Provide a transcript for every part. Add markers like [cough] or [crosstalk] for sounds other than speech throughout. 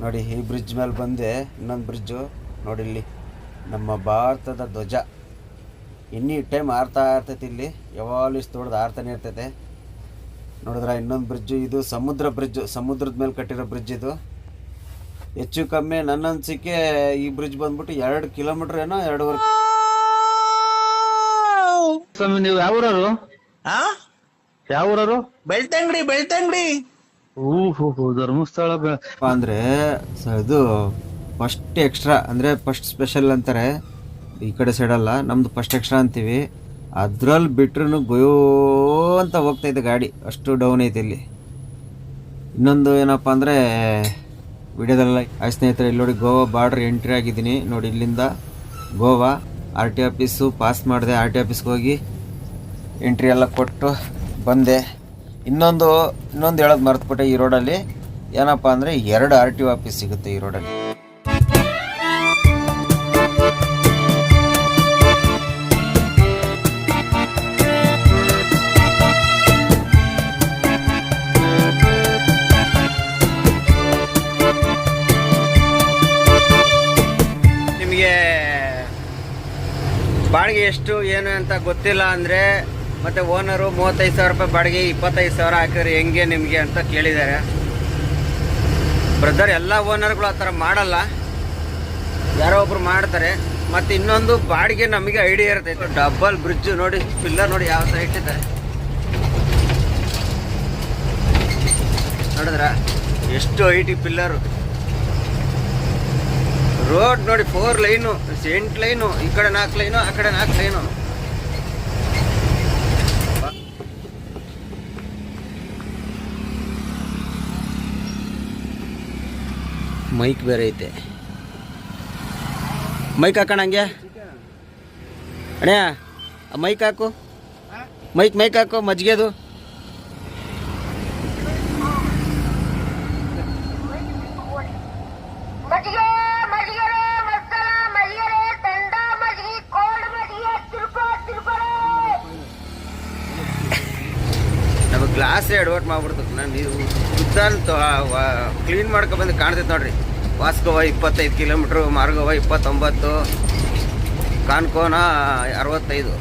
ನೋಡಿ ಈ ಬ್ರಿಡ್ಜ್ ಮೇಲೆ ಬಂದೆ ಇನ್ನೊಂದು ಬ್ರಿಡ್ಜು. ನೋಡಿ ಇಲ್ಲಿ ನಮ್ಮ ಭಾರತದ ಧ್ವಜ. ಇನ್ನಿ ಟೈಮ್ ಆರ್ತಾ ಇರ್ತೈತಿ ಇಲ್ಲಿ. ಯಾವಾಗಲೂ ಇಷ್ಟು ದೊಡ್ಡದು ಆರ್ತಾನೆ ಇರ್ತೈತೆ. ನೋಡಿದ್ರೆ ಇನ್ನೊಂದು ಬ್ರಿಡ್ಜು ಇದು. ಸಮುದ್ರ ಬ್ರಿಡ್ಜು. ಸಮುದ್ರದ ಮೇಲೆ ಕಟ್ಟಿರೋ ಬ್ರಿಡ್ಜ್ ಇದು. ಹೆಚ್ಚು ಕಮ್ಮಿ ನನ್ನ ಅನಿಸಿಕೆ ಈ ಬ್ರಿಡ್ಜ್ ಬಂದ್ಬಿಟ್ಟು ಎರಡು ಕಿಲೋಮೀಟರ್ ಏನೋ ಎರಡೂವರೆ ಸ್ವಾಮಿ ನೀವು ಯಾವ ಊರವರು? ಆ? ಯಾವ ಊರವರು? ಬೆಳ್ತಂಗಡಿ ಬೆಳ್ತಂಗಡಿ. ಓಹೋ ಧರ್ಮಸ್ಥಳ ಅಂದ್ರೆ ಇದು ಫಸ್ಟ್ ಎಕ್ಸ್ಟ್ರಾ ಅಂದರೆ ಫಸ್ಟ್ ಸ್ಪೆಷಲ್ ಅಂತಾರೆ. ಈ ಕಡೆ ಸೈಡಲ್ಲ ನಮ್ದು ಫಸ್ಟ್ ಎಕ್ಸ್ಟ್ರಾ ಅಂತೀವಿ. ಅದ್ರಲ್ಲಿ ಬಿಟ್ರೂ ಬಯೋ ಅಂತ ಹೋಗ್ತೈತೆ ಗಾಡಿ, ಅಷ್ಟು ಡೌನ್ ಐತೆ ಇಲ್ಲಿ. ಇನ್ನೊಂದು ಏನಪ್ಪ ಅಂದರೆ ವಿಡಿಯೋದಲ್ಲ ಆಯ್ತು ಸ್ನೇಹಿತರೆ ಇಲ್ಲಿ ನೋಡಿ ಗೋವಾ ಬಾರ್ಡ್ರ್ ಎಂಟ್ರಿ ಆಗಿದ್ದೀನಿ. ನೋಡಿ, ಇಲ್ಲಿಂದ Goa R T office pass ಮಾಡಿದೆ ಆರ್ ಟಿ ಆಫೀಸ್ಗೆ ಹೋಗಿ ಎಂಟ್ರಿ ಎಲ್ಲ ಕೊಟ್ಟು ಬಂದೆ. ಇನ್ನೊಂದು ಇನ್ನೊಂದು ಹೇಳೋದು ಮರೆತುಬಿಟ್ಟೆ ಈ ರೋಡಲ್ಲಿ. ಏನಪ್ಪ ಅಂದರೆ ಎರಡು ಆರ್ ಟಿ ಆಫೀಸ್ ಸಿಗುತ್ತೆ ಈ ರೋಡಲ್ಲಿ. ನಿಮಗೆ ಬಾಡಿಗೆ ಎಷ್ಟು, ಏನು ಅಂತ ಗೊತ್ತಿಲ್ಲ ಅಂದರೆ ಮತ್ತು ಓನರು ಮೂವತ್ತೈದು ಸಾವಿರ ರೂಪಾಯಿ ಬಾಡಿಗೆ, ಇಪ್ಪತ್ತೈದು ಸಾವಿರ ಹಾಕಿದ್ರೆ ಹೆಂಗೆ ನಿಮಗೆ ಅಂತ ಕೇಳಿದ್ದಾರೆ. ಬ್ರದರ್ ಎಲ್ಲ ಓನರ್ಗಳು ಆ ಥರ ಮಾಡಲ್ಲ. ಯಾರೋ ಒಬ್ರು ಮಾಡ್ತಾರೆ. ಮತ್ತು ಇನ್ನೊಂದು ಬಾಡಿಗೆ ನಮಗೆ ಐಡಿಯಾ ಇರ್ತೈತೆ. ಡಬಲ್ ಬ್ರಿಡ್ಜ್ ನೋಡಿ ಪಿಲ್ಲರ್ ನೋಡಿ ಯಾವ ಥರ ಇಟ್ಟಿದ್ದಾರೆ. ನೋಡಿದ್ರ? ಎಷ್ಟು ಐಟಿ ಪಿಲ್ಲರು ರೋಡ್ ನೋಡಿ ಫೋರ್ ಲೈನು ಎಂಟು ಲೈನು ಈ ಕಡೆ ನಾಲ್ಕು ಲೈನು ಆ ಕಡೆ ನಾಲ್ಕು ಲೈನು ಮೈಕ್ ಬೇರೆ ಐತೆ. ಮೈಕ್ ಹಾಕೋಣ ಹಂಗೆ? ಅಣ್ಣ ಮೈಕ್ ಹಾಕು. ಮೈಕ್ ಮೈಕ್ ಹಾಕು ಮಜ್ಗೆದು. ಮಜ್ಜಿಗೆ ಮಜ್ಜಿಗೆ ಮಸಾಲ ಮಜ್ಜಿಗೆ ತಂಡ ಮಜ್ಜಿಗೆ ಕೋಲ್ಡ್ ಮಜ್ಜಿಗೆ ತಿರ್ಕೋ ತಿರ್ಕೊರೆ ನಮಗೆ ಗ್ಲಾಸೇ ಅಡ್ವರ್ಟ್ ಮಾಡ್ಬಿಡ್ತು. ನಾನು ನೀವು ಸುತ್ತ ಕ್ಲೀನ್ ಮಾಡ್ಕೊಬಂದು ಕಾಣ್ತೈತೆ ನೋಡ್ರಿ. ವಾಸ್ಕೋವ ಇಪ್ಪತ್ತೈದು ಕಿಲೋಮೀಟ್ರು, ಮಾರ್ಗವ ಇಪ್ಪತ್ತೊಂಬತ್ತು, ಕಾನ್ಕೋನ ಅರವತ್ತೈದು.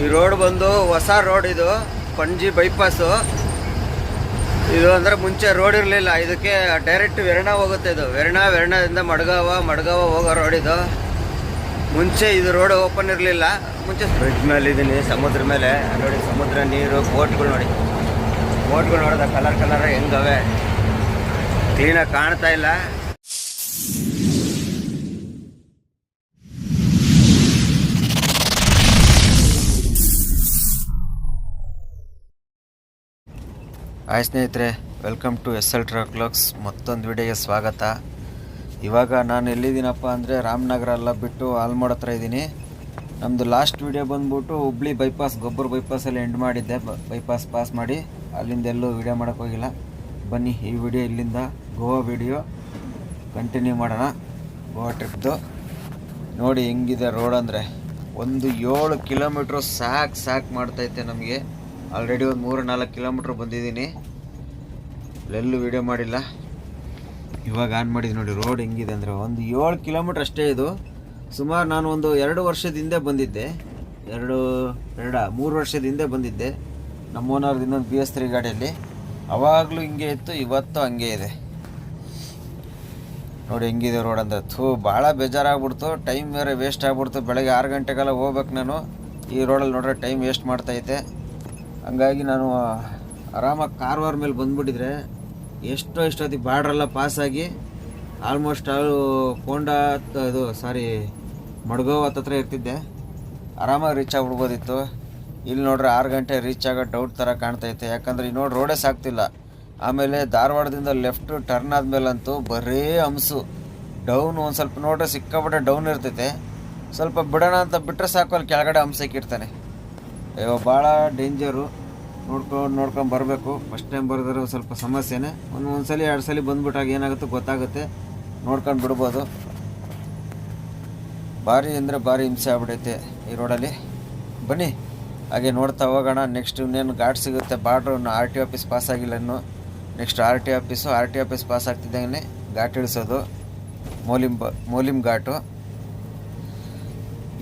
ಈ ರೋಡ್ ಬಂದು ಹೊಸ ರೋಡ್ ಇದು ಪಣಜಿ ಬೈಪಾಸು. ಇದು ಅಂದರೆ ಮುಂಚೆ ರೋಡ್ ಇರಲಿಲ್ಲ, ಇದಕ್ಕೆ ಡೈರೆಕ್ಟ್ ವೆರಣ ಹೋಗುತ್ತೆ ಇದು. ವೆರಣ, ವೆರಣದಿಂದ ಮಡ್ಗಾವ ಮಡ್ಗಾವ ಹೋಗೋ ರೋಡ್ ಇದು. ಮುಂಚೆ ಇದು ರೋಡ್ ಓಪನ್ ಇರಲಿಲ್ಲ, ಮುಂಚೆ ಬ್ರಿಡ್ಜ್ ಮೇಲೆ ಇದ್ದೀನಿ ಸಮುದ್ರ ಮೇಲೆ. ನೋಡಿ, ಸಮುದ್ರ, ನೀರು ಬೋಟ್ಗಳು ನೋಡಿ. ಬೋಟ್ಗಳು ನೋಡಿದ ಕಲರ್ ಕಲರ್ ಹೆಂಗವೆ. ಕ್ಲೀನಾಗಿ ಕಾಣ್ತಾ ಇಲ್ಲ. ಹಾಯ್ ಸ್ನೇಹಿತರೆ welcome to S L truck ಮತ್ತೊಂದು ವಿಡಿಯೋಗೆ ಸ್ವಾಗತ. ಇವಾಗ ನಾನು ಎಲ್ಲಿದ್ದೀನಪ್ಪ ಅಂದರೆ ರಾಮನಗರ ಎಲ್ಲ ಬಿಟ್ಟು ಆಲ್ಮೋಡ್ ಹತ್ರ ಇದ್ದೀನಿ. ನಮ್ಮದು ಲಾಸ್ಟ್ ವಿಡಿಯೋ ಬಂದ್ಬಿಟ್ಟು ಹುಬ್ಳಿ ಬೈಪಾಸ್ ಗೊಬ್ಬರ ಬೈಪಾಸಲ್ಲಿ ಎಂಡ್ ಮಾಡಿದ್ದೆ. ಬೈಪಾಸ್ ಪಾಸ್ ಮಾಡಿ. ಅಲ್ಲಿಂದ ಎಲ್ಲೂ ವಿಡಿಯೋ ಮಾಡೋಕ್ಕೋಗಿಲ್ಲ ಬನ್ನಿ ಈ ವಿಡಿಯೋ ಇಲ್ಲಿಂದ. ಗೋವಾ ವಿಡಿಯೋ ಕಂಟಿನ್ಯೂ ಮಾಡೋಣ. ಗೋವಾ ಟ್ರಿಪ್ದು. ನೋಡಿ ಹೆಂಗಿದೆ ರೋಡ್ ಅಂದರೆ. ಒಂದು ಏಳು ಕಿಲೋಮೀಟ್ರು ಸಾಕು ಸಾಕು ಮಾಡ್ತೈತೆ ನಮಗೆ. ಆಲ್ರೆಡಿ ಒಂದು ಮೂರು ನಾಲ್ಕು ಕಿಲೋಮೀಟ್ರ್ ಬಂದಿದ್ದೀನಿ. ಎಲ್ಲೂ ವಿಡಿಯೋ ಮಾಡಿಲ್ಲ. ಇವಾಗ ಆನ್ ಮಾಡಿದ್ದು ನೋಡಿ ರೋಡ್ ಹೆಂಗಿದೆ ಅಂದರೆ. ಒಂದು ಏಳು ಕಿಲೋಮೀಟ್ರ್ ಅಷ್ಟೇ ಇದು. ಸುಮಾರು ನಾನು ಒಂದು ಎರಡು ವರ್ಷದ ಹಿಂದೆ ಬಂದಿದ್ದೆ. ಎರಡು, ಎರಡ, ಮೂರು ವರ್ಷದ ಹಿಂದೆ ಬಂದಿದ್ದೆ. ನಮ್ಮ ಓನರ್ದು ಇನ್ನೊಂದು ಬಿ ಎಸ್ ತ್ರೀ ಗಾಡಿಯಲ್ಲಿ. ಅವಾಗಲೂ ಹಿಂಗೆ ಇತ್ತು, ಇವತ್ತು ಹಂಗೆ ಇದೆ. ನೋಡಿ ಹೆಂಗಿದೆ ರೋಡ್ ಅಂದರೆ. ಥೂ ಭಾಳ ಬೇಜಾರಾಗ್ಬಿಡ್ತು. ಟೈಮ್ ಬೇರೆ ವೇಸ್ಟ್ ಆಗ್ಬಿಡ್ತು. ಬೆಳಗ್ಗೆ ಆರು ಗಂಟೆಗೆಲ್ಲ ಹೋಗ್ಬೇಕು ನಾನು. ಈ ರೋಡಲ್ಲಿ ನೋಡ್ರೆ ಟೈಮ್ ವೇಸ್ಟ್ ಮಾಡ್ತೈತೆ ಹಂಗಾಗಿ ನಾನು ಆರಾಮಾಗಿ ಕಾರ್ವಾರ ಮೇಲೆ ಬಂದುಬಿಟ್ಟಿದ್ರೆ ಎಷ್ಟೋ ಎಷ್ಟೊತ್ತಿಗೆ ಬಾರ್ಡ್ರೆಲ್ಲ ಪಾಸಾಗಿ ಆಲ್ಮೋಸ್ಟ್ ಅದು ಕೊಂಡ ಇದು ಸಾರಿ ಮಡ್ಗೋವ್ ಹತ್ತತ್ರ ಇರ್ತಿದ್ದೆ. ಆರಾಮಾಗಿ ರೀಚ್ ಆಗಿಬಿಡ್ಬೋದಿತ್ತು. ಇಲ್ಲಿ ನೋಡ್ರೆ ಆರು ಗಂಟೆ ರೀಚ್ ಆಗೋ ಡೌಟ್ ಥರ ಕಾಣ್ತೈತೆ ಯಾಕಂದರೆ ಈ ನೋಡಿ ರೋಡೇ ಸಾಕ್ತಿಲ್ಲ. ಆಮೇಲೆ ಧಾರವಾಡದಿಂದ ಲೆಫ್ಟ್ ಟರ್ನ್ ಆದಮೇಲಂತೂ ಬರೀ ಹಂಸು ಡೌನ್ ಒಂದು ಸ್ವಲ್ಪ ನೋಡ್ರೆ ಸಿಕ್ಕಾಪಟ್ಟೆ ಡೌನ್ ಇರ್ತೈತೆ. ಸ್ವಲ್ಪ ಬಿಡೋಣ ಅಂತ ಬಿಟ್ಟರೆ ಸಾಕು, ಅಲ್ಲಿ ಕೆಳಗಡೆ ಹಂಸಕ್ಕೆ ಇರ್ತಾನೆ ಅಯ್ಯೋ ಭಾಳ ಡೇಂಜರು ನೋಡ್ಕೊಂಡು ನೋಡ್ಕೊಂಡು ಬರಬೇಕು. ಫಸ್ಟ್ ಟೈಮ್ ಬರೆದ್ರೆ ಸ್ವಲ್ಪ ಸಮಸ್ಯೆನೇ. ಒಂದು ಒಂದು ಸಲ ಎರಡು ಸಲ ಬಂದ್ಬಿಟ್ಟಾಗ ಏನಾಗುತ್ತೆ ಗೊತ್ತಾಗುತ್ತೆ. ನೋಡ್ಕೊಂಡು ಬಿಡ್ಬೋದು. ಭಾರಿ ಅಂದರೆ ಭಾರಿ ಹಿಂಸೆ ಆಗ್ಬಿಡೈತೆ ಈ ರೋಡಲ್ಲಿ ಬನ್ನಿ, ಹಾಗೆ ನೋಡ್ತಾ ಹೋಗೋಣ. ನೆಕ್ಸ್ಟ್ ಇನ್ನೇನು ಗಾಡ್ ಸಿಗುತ್ತೆ? Border R T office pass ಆಗಿಲ್ಲ ಇನ್ನು. Next R T office R T office pass ಆಗ್ತಿದ್ದಂಗೆ ghat ಇಳಿಸೋದು. ಮೋಲಿಂ ಬ, ಮೋಲಿಂ ಘಾಟು.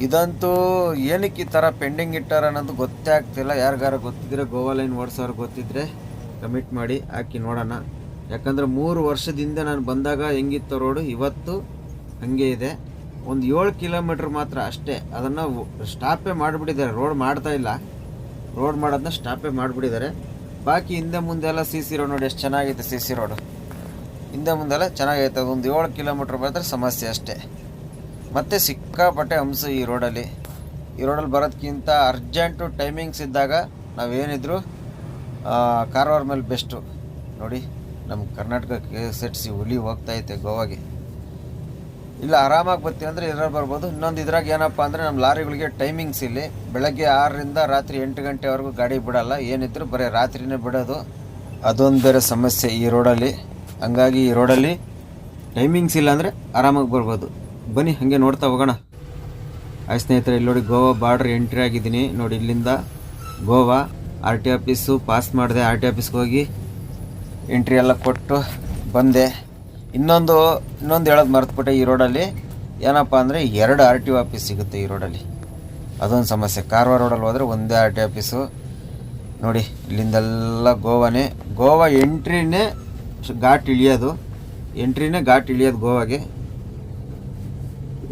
ಇದಂತೂ ಏನಕ್ಕೆ ಈ ಥರ ಪೆಂಡಿಂಗ್ ಇಟ್ಟಾರ ಅನ್ನೋದು ಗೊತ್ತೇ ಆಗ್ತಿಲ್ಲ. ಯಾರಿಗಾರ ಗೊತ್ತಿದ್ರೆ ಗೋವಾ ಲೈನ್ ಓಡಿಸೋರು ಗೊತ್ತಿದ್ರೆ ಕಮಿಟ್ ಮಾಡಿ, ಹಾಕಿ ನೋಡೋಣ. ಯಾಕಂದರೆ ಮೂರು ವರ್ಷದಿಂದ ನಾನು ಬಂದಾಗ ಹೆಂಗಿತ್ತು ರೋಡು, ಇವತ್ತು ಹಾಗೆ ಇದೆ. ಒಂದು ಏಳು ಕಿಲೋಮೀಟ್ರ್ ಮಾತ್ರ ಅಷ್ಟೇ. ಅದನ್ನು ಸ್ಟಾಪೇ ಮಾಡಿಬಿಟ್ಟಿದ್ದಾರೆ. ರೋಡ್ ಮಾಡ್ತಾ ಇಲ್ಲ. ರೋಡ್ ಮಾಡೋದನ್ನ ಸ್ಟಾಪೇ ಮಾಡಿಬಿಟ್ಟಿದ್ದಾರೆ. ಬಾಕಿ ಹಿಂದೆ ಮುಂದೆ ಎಲ್ಲ ಸಿ ಸಿ ರೋಡ್ ನೋಡಿ ಎಷ್ಟು ಚೆನ್ನಾಗೈತೆ ಸಿ ಸಿ ರೋಡು ಹಿಂದೆ ಮುಂದೆಲ್ಲ ಚೆನ್ನಾಗೈತೆ ಒಂದು ಏಳು ಕಿಲೋಮೀಟ್ರ್ ಬಂದರೆ ಸಮಸ್ಯೆ ಅಷ್ಟೇ. ಮತ್ತು ಸಿಕ್ಕಾಪಟ್ಟೆ ಹಂಸು ಈ ರೋಡಲ್ಲಿ ಈ ರೋಡಲ್ಲಿ ಬರೋದಕ್ಕಿಂತ ಅರ್ಜೆಂಟು ಟೈಮಿಂಗ್ಸ್ ಇದ್ದಾಗ ನಾವೇನಿದ್ರು ಕಾರವಾರ ಮೇಲೆ ಬೆಸ್ಟು ನೋಡಿ ನಮ್ಮ ಕರ್ನಾಟಕ ಕೆ ಎಸ್ ಸಿ ಹುಲಿ ಹೋಗ್ತಾ ಐತೆ ಗೋವಾಗೆ. ಇಲ್ಲ, ಆರಾಮಾಗಿ ಬರ್ತೀವಿ ಅಂದರೆ ಇದ್ರಲ್ಲಿ ಬರ್ಬೋದು. ಇನ್ನೊಂದು ಇದ್ರಾಗ ಏನಪ್ಪ ಅಂದರೆ ನಮ್ಮ ಲಾರಿಗಳಿಗೆ ಟೈಮಿಂಗ್ಸ್ ಇಲ್ಲಿ. ಬೆಳಗ್ಗೆ ಆರರಿಂದ ರಾತ್ರಿ ಎಂಟು ಗಂಟೆವರೆಗೂ ಗಾಡಿ ಬಿಡೋಲ್ಲ. ಏನಿದ್ರು ಬರೀ ರಾತ್ರಿನೇ ಬಿಡೋದು. ಅದೊಂದು ಬೇರೆ ಸಮಸ್ಯೆ ಈ ರೋಡಲ್ಲಿ. ಹಂಗಾಗಿ ಈ ರೋಡಲ್ಲಿ ಟೈಮಿಂಗ್ಸ್ ಇಲ್ಲ ಅಂದರೆ ಆರಾಮಾಗಿ ಬರ್ಬೋದು. ಬನ್ನಿ, ಹಾಗೆ ನೋಡ್ತಾ ಹೋಗೋಣ. ಆಯ್ತು ಸ್ನೇಹಿತರೆ, ಇಲ್ಲಿ ನೋಡಿ ಗೋವಾ ಬಾರ್ಡ್ರ್ ಎಂಟ್ರಿ ಆಗಿದ್ದೀನಿ. ನೋಡಿ, ಇಲ್ಲಿಂದ Goa R T office pass ಮಾಡಿದೆ ಆರ್ ಟಿ ಆಫೀಸ್ಗೆ ಹೋಗಿ ಎಂಟ್ರಿ ಎಲ್ಲ ಕೊಟ್ಟು ಬಂದೆ. ಇನ್ನೊಂದು ಇನ್ನೊಂದು ಹೇಳೋದು ಮರೆತುಬಿಟ್ಟೆ ಈ ರೋಡಲ್ಲಿ. ಏನಪ್ಪ ಅಂದರೆ ಎರಡು ಆರ್ ಟಿ ಆಫೀಸ್ ಸಿಗುತ್ತೆ ಈ ರೋಡಲ್ಲಿ. ಅದೊಂದು ಸಮಸ್ಯೆ. ಕಾರವಾರ ರೋಡಲ್ಲಿ ಹೋದರೆ ಒಂದೇ ಆರ್ ಟಿ ಆಫೀಸು. ನೋಡಿ, ಇಲ್ಲಿಂದೆಲ್ಲ ಗೋವಾನೇ. ಗೋವಾ ಎಂಟ್ರಿನೇ ಘಾಟ್ ಇಳಿಯೋದು. ಎಂಟ್ರಿನೇ ಘಾಟ್ ಇಳಿಯೋದು ಗೋವಾಗೆ.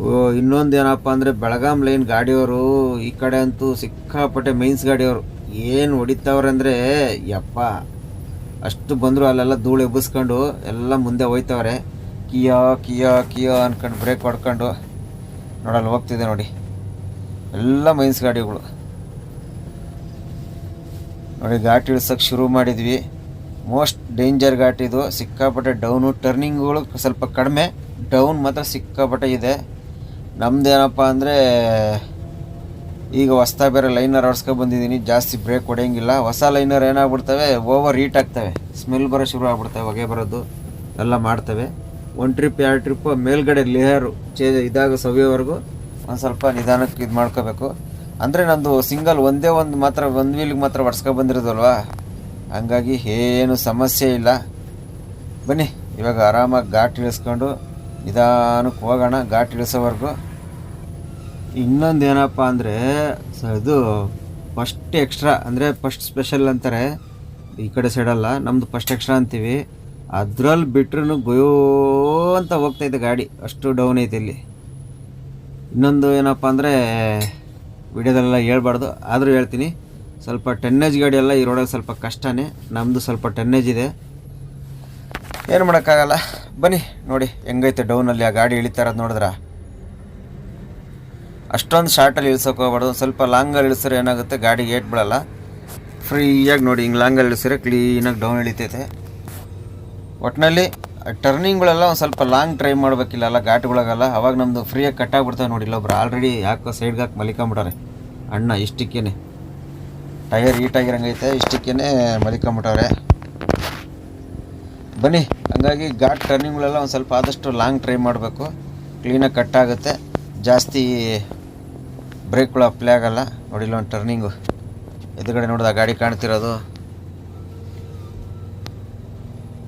ಓ, ಇನ್ನೊಂದು ಏನಪ್ಪ ಅಂದರೆ ಬೆಳಗಾಂ ಲೈನ್ ಗಾಡಿಯವರು ಈ ಕಡೆ ಅಂತೂ ಸಿಕ್ಕಾಪಟ್ಟೆ ಮೈನ್ಸ್ ಗಾಡಿಯವರು. ಏನು ಹೊಡಿತಾವ್ರಂದರೆ ಯಪ್ಪ. ಅಷ್ಟು ಬಂದರು ಅಲ್ಲೆಲ್ಲ ಧೂಳು ಎಬ್ಬಿಸ್ಕೊಂಡು ಎಲ್ಲ ಮುಂದೆ ಹೋಯ್ತವ್ರೆ. ಕಿಯಾ ಕಿಯಾ ಕಿಯಾ ಅಂದ್ಕೊಂಡು ಬ್ರೇಕ್ ಹೊಡ್ಕೊಂಡು. ನೋಡಲ್ಲಿ ಹೋಗ್ತಿದೆ ನೋಡಿ. ಎಲ್ಲ ಮೈನ್ಸ್ ಗಾಡಿಗಳು. ನೋಡಿ, ಘಾಟ್ ಇಳಿಸೋಕೆ ಶುರು ಮಾಡಿದ್ವಿ. ಮೋಸ್ಟ್ ಡೇಂಜರ್ ಘಾಟ್ ಇದು. ಸಿಕ್ಕಾಪಟ್ಟೆ ಡೌನು ಟರ್ನಿಂಗ್ಗಳು ಸ್ವಲ್ಪ ಕಡಿಮೆ. ಡೌನ್ ಮಾತ್ರ ಸಿಕ್ಕಾಪಟ್ಟೆ ಇದೆ. ನಮ್ದೇನಪ್ಪ ಅಂದರೆ ಈಗ ಹೊಸ್ತಾ ಬೇರೆ ಲೈನರ್ ಹೊಡ್ಸ್ಕೊ ಬಂದಿದ್ದೀನಿ. ಜಾಸ್ತಿ ಬ್ರೇಕ್ ಹೊಡೆಯಂಗಿಲ್ಲ. ಹೊಸ ಲೈನರ್ ಏನಾಗ್ಬಿಡ್ತವೆ? ಓವರ್ ಹೀಟ್ ಆಗ್ತವೆ. ಸ್ಮೆಲ್ ಬರೋ ಶುರು ಆಗ್ಬಿಡ್ತವೆ ಹೊಗೆ ಬರೋದು. ಎಲ್ಲ ಮಾಡ್ತವೆ. ಒಂದು ಟ್ರಿಪ್ ಎರಡು ಟ್ರಿಪ್ ಮೇಲ್ಗಡೆ ಲೇಯರು ಚೇ ಇದಾಗ ಸವಿಯೋವರೆಗೂ ಒಂದು ಸ್ವಲ್ಪ ನಿಧಾನಕ್ಕೆ ಇದು ಮಾಡ್ಕೋಬೇಕು. ಅಂದರೆ ನಂದು ಸಿಂಗಲ್ ಒಂದೇ ಒಂದು ಮಾತ್ರ, ಒಂದು ವೀಲ್ಗೆ ಮಾತ್ರ ಹೊಡ್ಸ್ಕೊ ಬಂದಿರೋದಲ್ವಾ? ಹಂಗಾಗಿ ಏನು ಸಮಸ್ಯೆ ಇಲ್ಲ. ಬನ್ನಿ, ಇವಾಗ ಆರಾಮಾಗಿ ಘಾಟ್ ಇಳಿಸ್ಕೊಂಡು ನಿಧಾನಕ್ಕೆ ಹೋಗೋಣ. ಘಾಟ್ ಇಳಿಸೋವರೆಗೂ ಇನ್ನೊಂದು ಏನಪ್ಪ ಅಂದರೆ ಇದು ಫಸ್ಟ್ ಎಕ್ಸ್ಟ್ರಾ ಅಂದರೆ ಫಸ್ಟ್ ಸ್ಪೆಷಲ್ ಅಂತಾರೆ. ಈ ಕಡೆ ಸೈಡಲ್ಲ ನಮ್ಮದು ಫಸ್ಟ್ ಎಕ್ಸ್ಟ್ರಾ ಅಂತೀವಿ. ಅದ್ರಲ್ಲಿ ಬಿಟ್ರೂ ಗೊಯೋ ಅಂತ ಹೋಗ್ತೈತೆ ಗಾಡಿ, ಅಷ್ಟು ಡೌನ್ ಐತೆ ಇಲ್ಲಿ. ಇನ್ನೊಂದು ಏನಪ್ಪ ಅಂದರೆ, ವಿಡಿಯೋದಲ್ಲೆಲ್ಲ ಹೇಳ್ಬಾರ್ದು, ಆದರೂ ಹೇಳ್ತೀನಿ. ಸ್ವಲ್ಪ ಟೆನ್ನೇಜ್ ಗಾಡಿ ಎಲ್ಲ ಈ ರೋಡಲ್ಲಿ ಸ್ವಲ್ಪ ಕಷ್ಟನೇ ನಮ್ಮದು ಸ್ವಲ್ಪ ಟೆನ್ನೇಜ್ ಇದೆ. ಏನು ಮಾಡೋಕ್ಕಾಗಲ್ಲ, ಬನ್ನಿ, ನೋಡಿ, ಹೆಂಗೈತೆ ಡೌನಲ್ಲಿ ಆ ಗಾಡಿ ಇಳಿತಾ ಇರೋದು ನೋಡಿದ್ರ? ಅಷ್ಟೊಂದು ಶಾರ್ಟಲ್ಲಿ ಇಳಿಸೋಕೆ ಹೋಗ್ಬಾರ್ದು. ಸ್ವಲ್ಪ ಲಾಂಗಲ್ಲಿ ಇಳಿಸಿದ್ರೆ ಏನಾಗುತ್ತೆ? ಗಾಡಿಗೆ ಏಟ್ ಬಿಡೋಲ್ಲ. ಫ್ರೀಯಾಗಿ ನೋಡಿ, ಹಿಂಗೆ ಲಾಂಗಲ್ಲಿ ಇಳಿಸಿದ್ರೆ ಕ್ಲೀನಾಗಿ ಡೌನ್ ಇಳಿತೈತೆ. ಒಟ್ಟಿನಲ್ಲಿ ಟರ್ನಿಂಗ್ಗಳೆಲ್ಲ ಒಂದು ಸ್ವಲ್ಪ ಲಾಂಗ್ ಟ್ರೈ ಮಾಡಬೇಕಿಲ್ಲ ಘಾಟ್ಗಳಿಗೆಲ್ಲ. ಅವಾಗ ನಮ್ಮದು ಫ್ರೀಯಾಗಿ ಕಟ್ಟಾಗ್ಬಿಡ್ತಾವೆ ನೋಡಿ, ಇಲ್ಲೊಬ್ರು ಆಲ್ರೆಡಿ ಯಾಕೋ ಸೈಡ್ಗೆ ಹಾಕಿ ಮಲಿಕೊಂಬಿಟ್ಟಾರೆ ಅಣ್ಣ, ಇಷ್ಟಕ್ಕೇನೆ. ಟೈರ್ ಈಟಾಗಿರಂಗೈತೆ ಇಷ್ಟಕ್ಕೇನೆ ಮಲಿಕೊಂಬಿಟ್ಟವ್ರೆ ಬನ್ನಿ, ಹಂಗಾಗಿ ಘಾಟ್ ಟರ್ನಿಂಗ್ಗಳೆಲ್ಲ ಒಂದು ಸ್ವಲ್ಪ ಆದಷ್ಟು ಲಾಂಗ್ ಟ್ರೈ ಮಾಡಬೇಕು. ಕ್ಲೀನಾಗಿ ಕಟ್ಟಾಗುತ್ತೆ ಜಾಸ್ತಿ ಬ್ರೇಕ್ಗಳು ಅಪ್ಲೈ ಆಗಲ್ಲ. ನೋಡಿಲ್ಲ ಒಂದು ಟರ್ನಿಂಗು ಎದುರುಗಡೆ ನೋಡಿದ ಗಾಡಿ ಕಾಣ್ತಿರೋದು.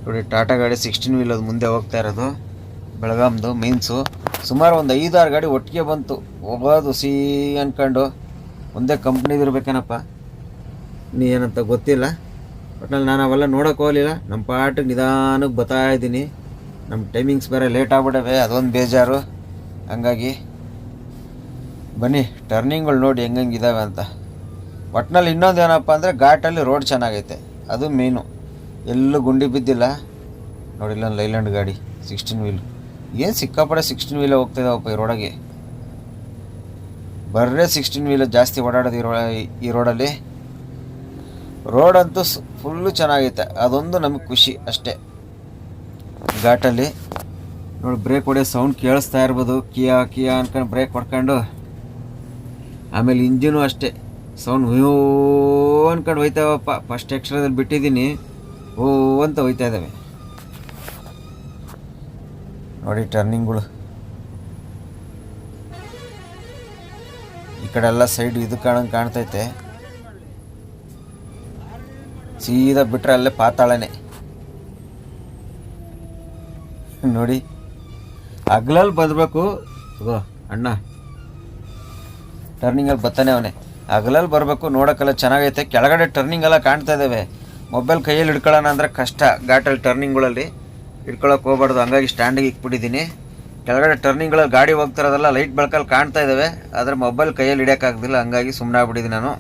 ನೋಡಿ ಟಾಟಾ ಗಾಡಿ ಸಿಕ್ಸ್ಟೀನ್ ವೀಲ್ ಅದು ಮುಂದೆ ಹೋಗ್ತಾ ಇರೋದು. ಬೆಳಗಾಮ್ದು ಮೀನ್ಸು ಸುಮಾರು ಒಂದು ಐದಾರು ಗಾಡಿ ಒಟ್ಟಿಗೆ ಬಂತು. ಹೋಗೋದು ಸಿ ಅಂದ್ಕೊಂಡು ಒಂದೇ ಕಂಪ್ನಿದು ಇರಬೇಕೇನಪ್ಪ? ನೀ ಏನಂತ ಗೊತ್ತಿಲ್ಲ. ಒಟ್ನಲ್ಲಿ ನಾನು ಅವೆಲ್ಲ ನೋಡೋಕೆ ಹೋಗಲಿಲ್ಲ. ನಮ್ಮ ಪಾಟಿಗೆ ನಿಧಾನಕ್ಕೆ ಬರ್ತಾ ಇದ್ದೀನಿ. ನಮ್ಮ ಟೈಮಿಂಗ್ಸ್ ಬೇರೆ ಲೇಟ್ ಆಗ್ಬಿಟ್ಟವೆ. ಅದೊಂದು ಬೇಜಾರು. ಹಂಗಾಗಿ ಬನ್ನಿ ಟರ್ನಿಂಗ್ಗಳು ನೋಡಿ ಹೆಂಗಿದ್ದಾವೆ ಅಂತ. ಒಟ್ನಲ್ಲಿ ಇನ್ನೊಂದು ಏನಪ್ಪ ಅಂದರೆ ಘಾಟಲ್ಲಿ ರೋಡ್ ಚೆನ್ನಾಗೈತೆ. ಅದು ಮೇನು ಎಲ್ಲೂ ಗುಂಡಿ ಬಿದ್ದಿಲ್ಲ. ನೋಡಿ ಇಲ್ಲೊಂದು ಲೈಲ್ಯಾಂಡ್ ಗಾಡಿ ಸಿಕ್ಸ್ಟೀನ್ ವೀಲ್ ಏನು ಸಿಕ್ಕಾಪಡೆ ಸಿಕ್ಸ್ಟೀನ್ ವೀಲೇ ಹೋಗ್ತಿದ್ದಾವಪ್ಪ ಈ ರೋಡಾಗೆ ಬರ್ರೆ ಸಿಕ್ಸ್ಟೀನ್ ವೀಲ್ ಜಾಸ್ತಿ ಓಡಾಡೋದು ಈ ರೋ ಈ ರೋಡಲ್ಲಿ ರೋಡ್ ಅಂತೂ ಫುಲ್ಲು ಚೆನ್ನಾಗೈತೆ. ಅದೊಂದು ನಮಗೆ ಖುಷಿ ಅಷ್ಟೇ. ಘಾಟಲ್ಲಿ. ನೋಡಿ ಬ್ರೇಕ್ ಹೊಡೆಯೋ ಸೌಂಡ್ ಕೇಳಿಸ್ತಾ ಇರ್ಬೋದು. ಕಿಯಾ ಕಿಯಾ ಅನ್ಕೊಂಡು ಬ್ರೇಕ್ ಹೊಡ್ಕೊಂಡು. ಆಮೇಲೆ ಇಂಜಿನು ಅಷ್ಟೇ. ಸೌಂಡ್ ಹ್ಯೋ ಅನ್ಕೊಂಡು ಹೋಯ್ತಾವಪ್ಪ ಫಸ್ಟ್ ಎಕ್ಸ್ಟ್ರಾದಲ್ಲಿ ಬಿಟ್ಟಿದ್ದೀನಿ. ಓ ಅಂತ ಹೋಯ್ತಾ ಇದ್ದಾವೆ ನೋಡಿ ಟರ್ನಿಂಗ್ಗಳು. ಈ ಕಡೆ ಎಲ್ಲ ಸೈಡ್ ಇದು ಕಾಣಂಗೆ ಕಾಣ್ತೈತೆ. ಸೀದಾ ಬಿಟ್ರೆ ಅಲ್ಲೇ ಪಾತಾಳನೆ. ನೋಡಿ. ಹಗ್ಲಲ್ಲಿ ಬರಬೇಕು ಗೋ ಅಣ್ಣ. ಟರ್ನಿಂಗಲ್ಲಿ ಬರ್ತಾನೆ ಅವನೇ. ಹಗಲಲ್ಲಿ ಬರಬೇಕು, ನೋಡೋಕ್ಕೆಲ್ಲ ಚೆನ್ನಾಗೈತೆ. ಕೆಳಗಡೆ ಟರ್ನಿಂಗ್ ಎಲ್ಲ ಕಾಣ್ತಾ ಇದ್ದಾವೆ ಮೊಬೈಲ್ ಕೈಯಲ್ಲಿ ಹಿಡ್ಕೊಳ್ಳೋಣ ಅಂದರೆ ಕಷ್ಟ. ಘಾಟಲ್ಲಿ ಟರ್ನಿಂಗ್ಗಳಲ್ಲಿ ಹಿಡ್ಕೊಳಕ್ಕೆ ಹೋಗ್ಬಾರ್ದು. ಹಂಗಾಗಿ ಸ್ಟ್ಯಾಂಡಿಗೆ ಇಕ್ಬಿಟ್ಟಿದ್ದೀನಿ. ಕೆಳಗಡೆ ಟರ್ನಿಂಗ್ಗಳಲ್ಲಿ ಗಾಡಿ ಹೋಗ್ತಿರೋದೆಲ್ಲ ಲೈಟ್ ಬೆಳಕಲ್ಲಿ ಕಾಣ್ತಾ ಇದ್ದಾವೆ ಆದರೆ ಮೊಬೈಲ್ ಕೈಯಲ್ಲಿ ಹಿಡಿಯೋಕ್ಕಾಗ್ದಿಲ್ಲ ಹಂಗಾಗಿ ಸುಮ್ಮನೆ ಆಗ್ಬಿಟ್ಟಿದ್ದೀನಿ ನಾನು.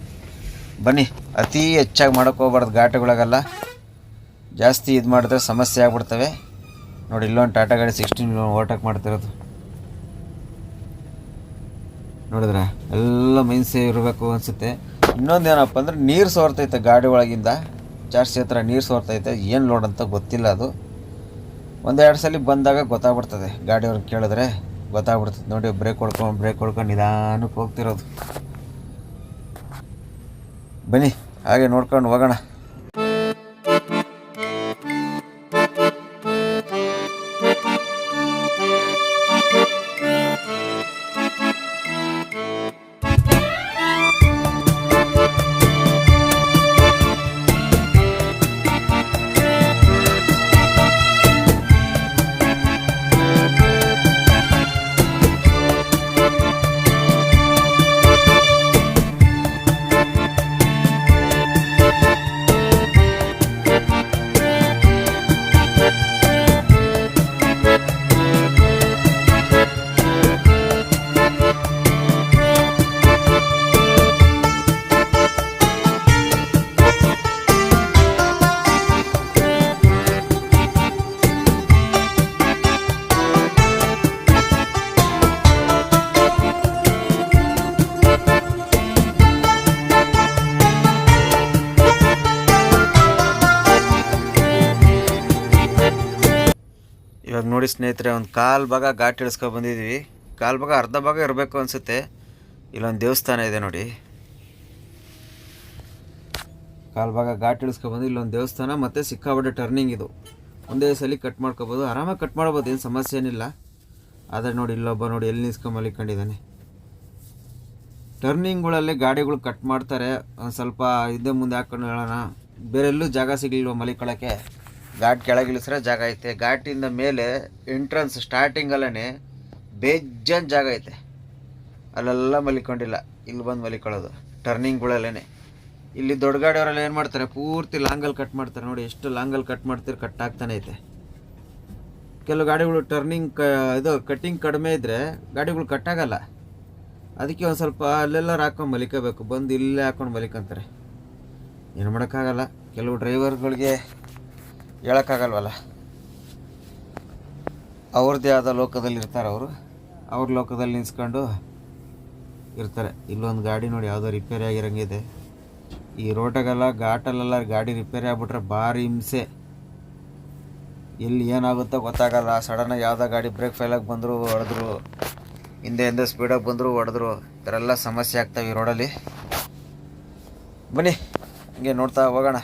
ಬನ್ನಿ, ಅತಿ ಹೆಚ್ಚಾಗಿ ಮಾಡೋಕ್ಕೆ ಹೋಗ್ಬಾರ್ದು ಘಾಟಗಳಿಗೆಲ್ಲ. ಜಾಸ್ತಿ ಇದು ಮಾಡಿದ್ರೆ ಸಮಸ್ಯೆ ಆಗ್ಬಿಡ್ತವೆ. ನೋಡಿ, ಇಲ್ಲೊಂದು ಟಾಟಾ ಗಾಡಿ ಸಿಕ್ಸ್ಟೀನ್ ಓಟಕ್ಕೆ ಮಾಡ್ತಿರೋದು. ನೋಡಿದ್ರೆ ಎಲ್ಲ ಮೈನ್ಸೇ ಇರಬೇಕು ಅನಿಸುತ್ತೆ. ಇನ್ನೊಂದು ಏನಪ್ಪ ಅಂದ್ರೆ ನೀರು ಸೋರ್ತೈತೆ ಗಾಡಿ ಒಳಗಿಂದ. ಜಾಸ್ತಿ ಹತ್ರ ನೀರು ಸೋರ್ತೈತೆ. ಏನು ಲೋಡ್ ಅಂತ ಗೊತ್ತಿಲ್ಲ ಅದು. ಒಂದೆರಡು ಸಲ ಬಂದಾಗ ಗೊತ್ತಾಗ್ಬಿಡ್ತದೆ. ಗಾಡಿಯವ್ರಿಗೆ ಕೇಳಿದ್ರೆ ಗೊತ್ತಾಗ್ಬಿಡ್ತದೆ. ನೋಡಿ ಬ್ರೇಕ್ ಹೊಡ್ಕೊಂಡು ಬ್ರೇಕ್ ಹೊಡ್ಕೊಂಡು ನಿಧಾನಕ್ಕೆ ಹೋಗ್ತಿರೋದು. ಬನ್ನಿ, ಹಾಗೆ ನೋಡ್ಕೊಂಡು ಹೋಗೋಣ. ಸ್ನೇಹಿತರೆ, ಒಂದು ಕಾಲು ಭಾಗ ಘಾಟ್ ಇಳಿಸ್ಕೊಂಡು ಬಂದಿದ್ದೀವಿ ಕಾಲು ಭಾಗ ಅರ್ಧ ಭಾಗ ಇರಬೇಕು ಅನಿಸುತ್ತೆ. ಇಲ್ಲೊಂದು ದೇವಸ್ಥಾನ ಇದೆ ನೋಡಿ. ಕಾಲು ಭಾಗ ಘಾಟ್ ಇಳಿಸ್ಕೊಂಡು ಬಂದು ಇಲ್ಲೊಂದು ದೇವಸ್ಥಾನ, ಮತ್ತು ಸಿಕ್ಕಾಪಟ್ಟೆ ಟರ್ನಿಂಗ್ ಇದು. ಒಂದೇ ಸಲ ಕಟ್ ಮಾಡ್ಕೋಬೋದು. ಆರಾಮಾಗಿ ಕಟ್ ಮಾಡ್ಬೋದು, ಏನು ಸಮಸ್ಯೆ ಏನಿಲ್ಲ. ಆದರೆ ನೋಡಿ, ಇಲ್ಲೊಬ್ಬ ನೋಡಿ ಎಲ್ಲಿ ನಿಲ್ಸ್ಕೊಂಡು ಮಲಿಕೊಂಡಿದ್ದಾನೆ. ಟರ್ನಿಂಗ್ಗಳಲ್ಲಿ ಗಾಡಿಗಳು ಕಟ್ ಮಾಡ್ತಾರೆ. ಒಂದು ಸ್ವಲ್ಪ ಇದೇ ಮುಂದೆ ಹಾಕೊಂಡು ಹೇಳೋಣ. ಬೇರೆಲ್ಲೂ ಜಾಗ ಸಿಗಲಿಲ್ವ ಮಲಿಕೊಳ್ಳೋಕ್ಕೆ ಘಾಟ್ ಕೆಳಗಿಳಿಸ್ರೆ ಜಾಗ ಐತೆ. ಘಾಟಿಂದ ಮೇಲೆ ಎಂಟ್ರೆನ್ಸ್ ಸ್ಟಾರ್ಟಿಂಗಲ್ಲೇ ಬೇಜಾನ್ ಜಾಗ ಐತೆ. ಅಲ್ಲೆಲ್ಲ ಮಲಿಕೊಂಡಿಲ್ಲ. ಇಲ್ಲಿ ಬಂದು ಮಲಿಕೊಳ್ಳೋದು. ಟರ್ನಿಂಗ್ಗಳಲ್ಲೇ ಇಲ್ಲಿ ದೊಡ್ಡ ಗಾಡಿಯವರೆಲ್ಲ ಏನು ಮಾಡ್ತಾರೆ? ಪೂರ್ತಿ ಲಾಂಗಲ್ಲಿ ಕಟ್ ಮಾಡ್ತಾರೆ ನೋಡಿ. ಎಷ್ಟು ಲಾಂಗಲ್ಲಿ ಕಟ್ ಮಾಡ್ತೀರಿ ಕಟ್ ಆಗ್ತಾನೆ ಐತೆ. ಕೆಲವು ಗಾಡಿಗಳು ಟರ್ನಿಂಗ್ ಕ, ಇದು ಕಟ್ಟಿಂಗ್ ಕಡಿಮೆ ಇದ್ದರೆ ಗಾಡಿಗಳು ಕಟ್ಟಾಗಲ್ಲ ಅದಕ್ಕೆ ಒಂದು ಸ್ವಲ್ಪ ಅಲ್ಲೆಲ್ಲರೂ ಹಾಕೊಂಡು ಮಲಿಕೋಬೇಕು. ಬಂದು ಇಲ್ಲೇ ಹಾಕೊಂಡು ಮಲಿಕೊಂತಾರೆ. ಏನು ಮಾಡೋಕ್ಕಾಗಲ್ಲ. ಕೆಲವು ಡ್ರೈವರ್ಗಳಿಗೆ ಹೇಳೋಕ್ಕಾಗಲ್ವಲ್ಲ? ಅವ್ರದ್ದೇ ಆದ ಲೋಕದಲ್ಲಿ ಇರ್ತಾರೆ ಅವರು. ಅವ್ರ ಲೋಕದಲ್ಲಿ ನಿಂತ್ಕೊಂಡು ಇರ್ತಾರೆ. ಇಲ್ಲೊಂದು ಗಾಡಿ ನೋಡಿ ಯಾವುದೋ ರಿಪೇರಿ ಆಗಿರಂಗಿದೆ ಈ ರೋಟಾಗೆಲ್ಲ ಘಾಟಲ್ಲೆಲ್ಲ ಗಾಡಿ ರಿಪೇರಿ ಆಗಿಬಿಟ್ರೆ ಭಾರಿ ಹಿಂಸೆ. ಎಲ್ಲಿ ಏನಾಗುತ್ತೋ ಗೊತ್ತಾಗಲ್ಲ. ಸಡನ್ನಾಗಿ ಯಾವುದೋ ಗಾಡಿ ಬ್ರೇಕ್ ಫೇಲಾಗಿ ಬಂದರು ಹೊಡೆದ್ರು, ಹಿಂದೆ ಹಿಂದೆ ಸ್ಪೀಡಾಗಿ ಬಂದರು ಹೊಡೆದ್ರು. ಈ ಥರ ಎಲ್ಲ ಸಮಸ್ಯೆ ಆಗ್ತವೆ ಈ ರೋಡಲ್ಲಿ ಬನ್ನಿ, ಹಿಂಗೆ ನೋಡ್ತಾ ಹೋಗೋಣ.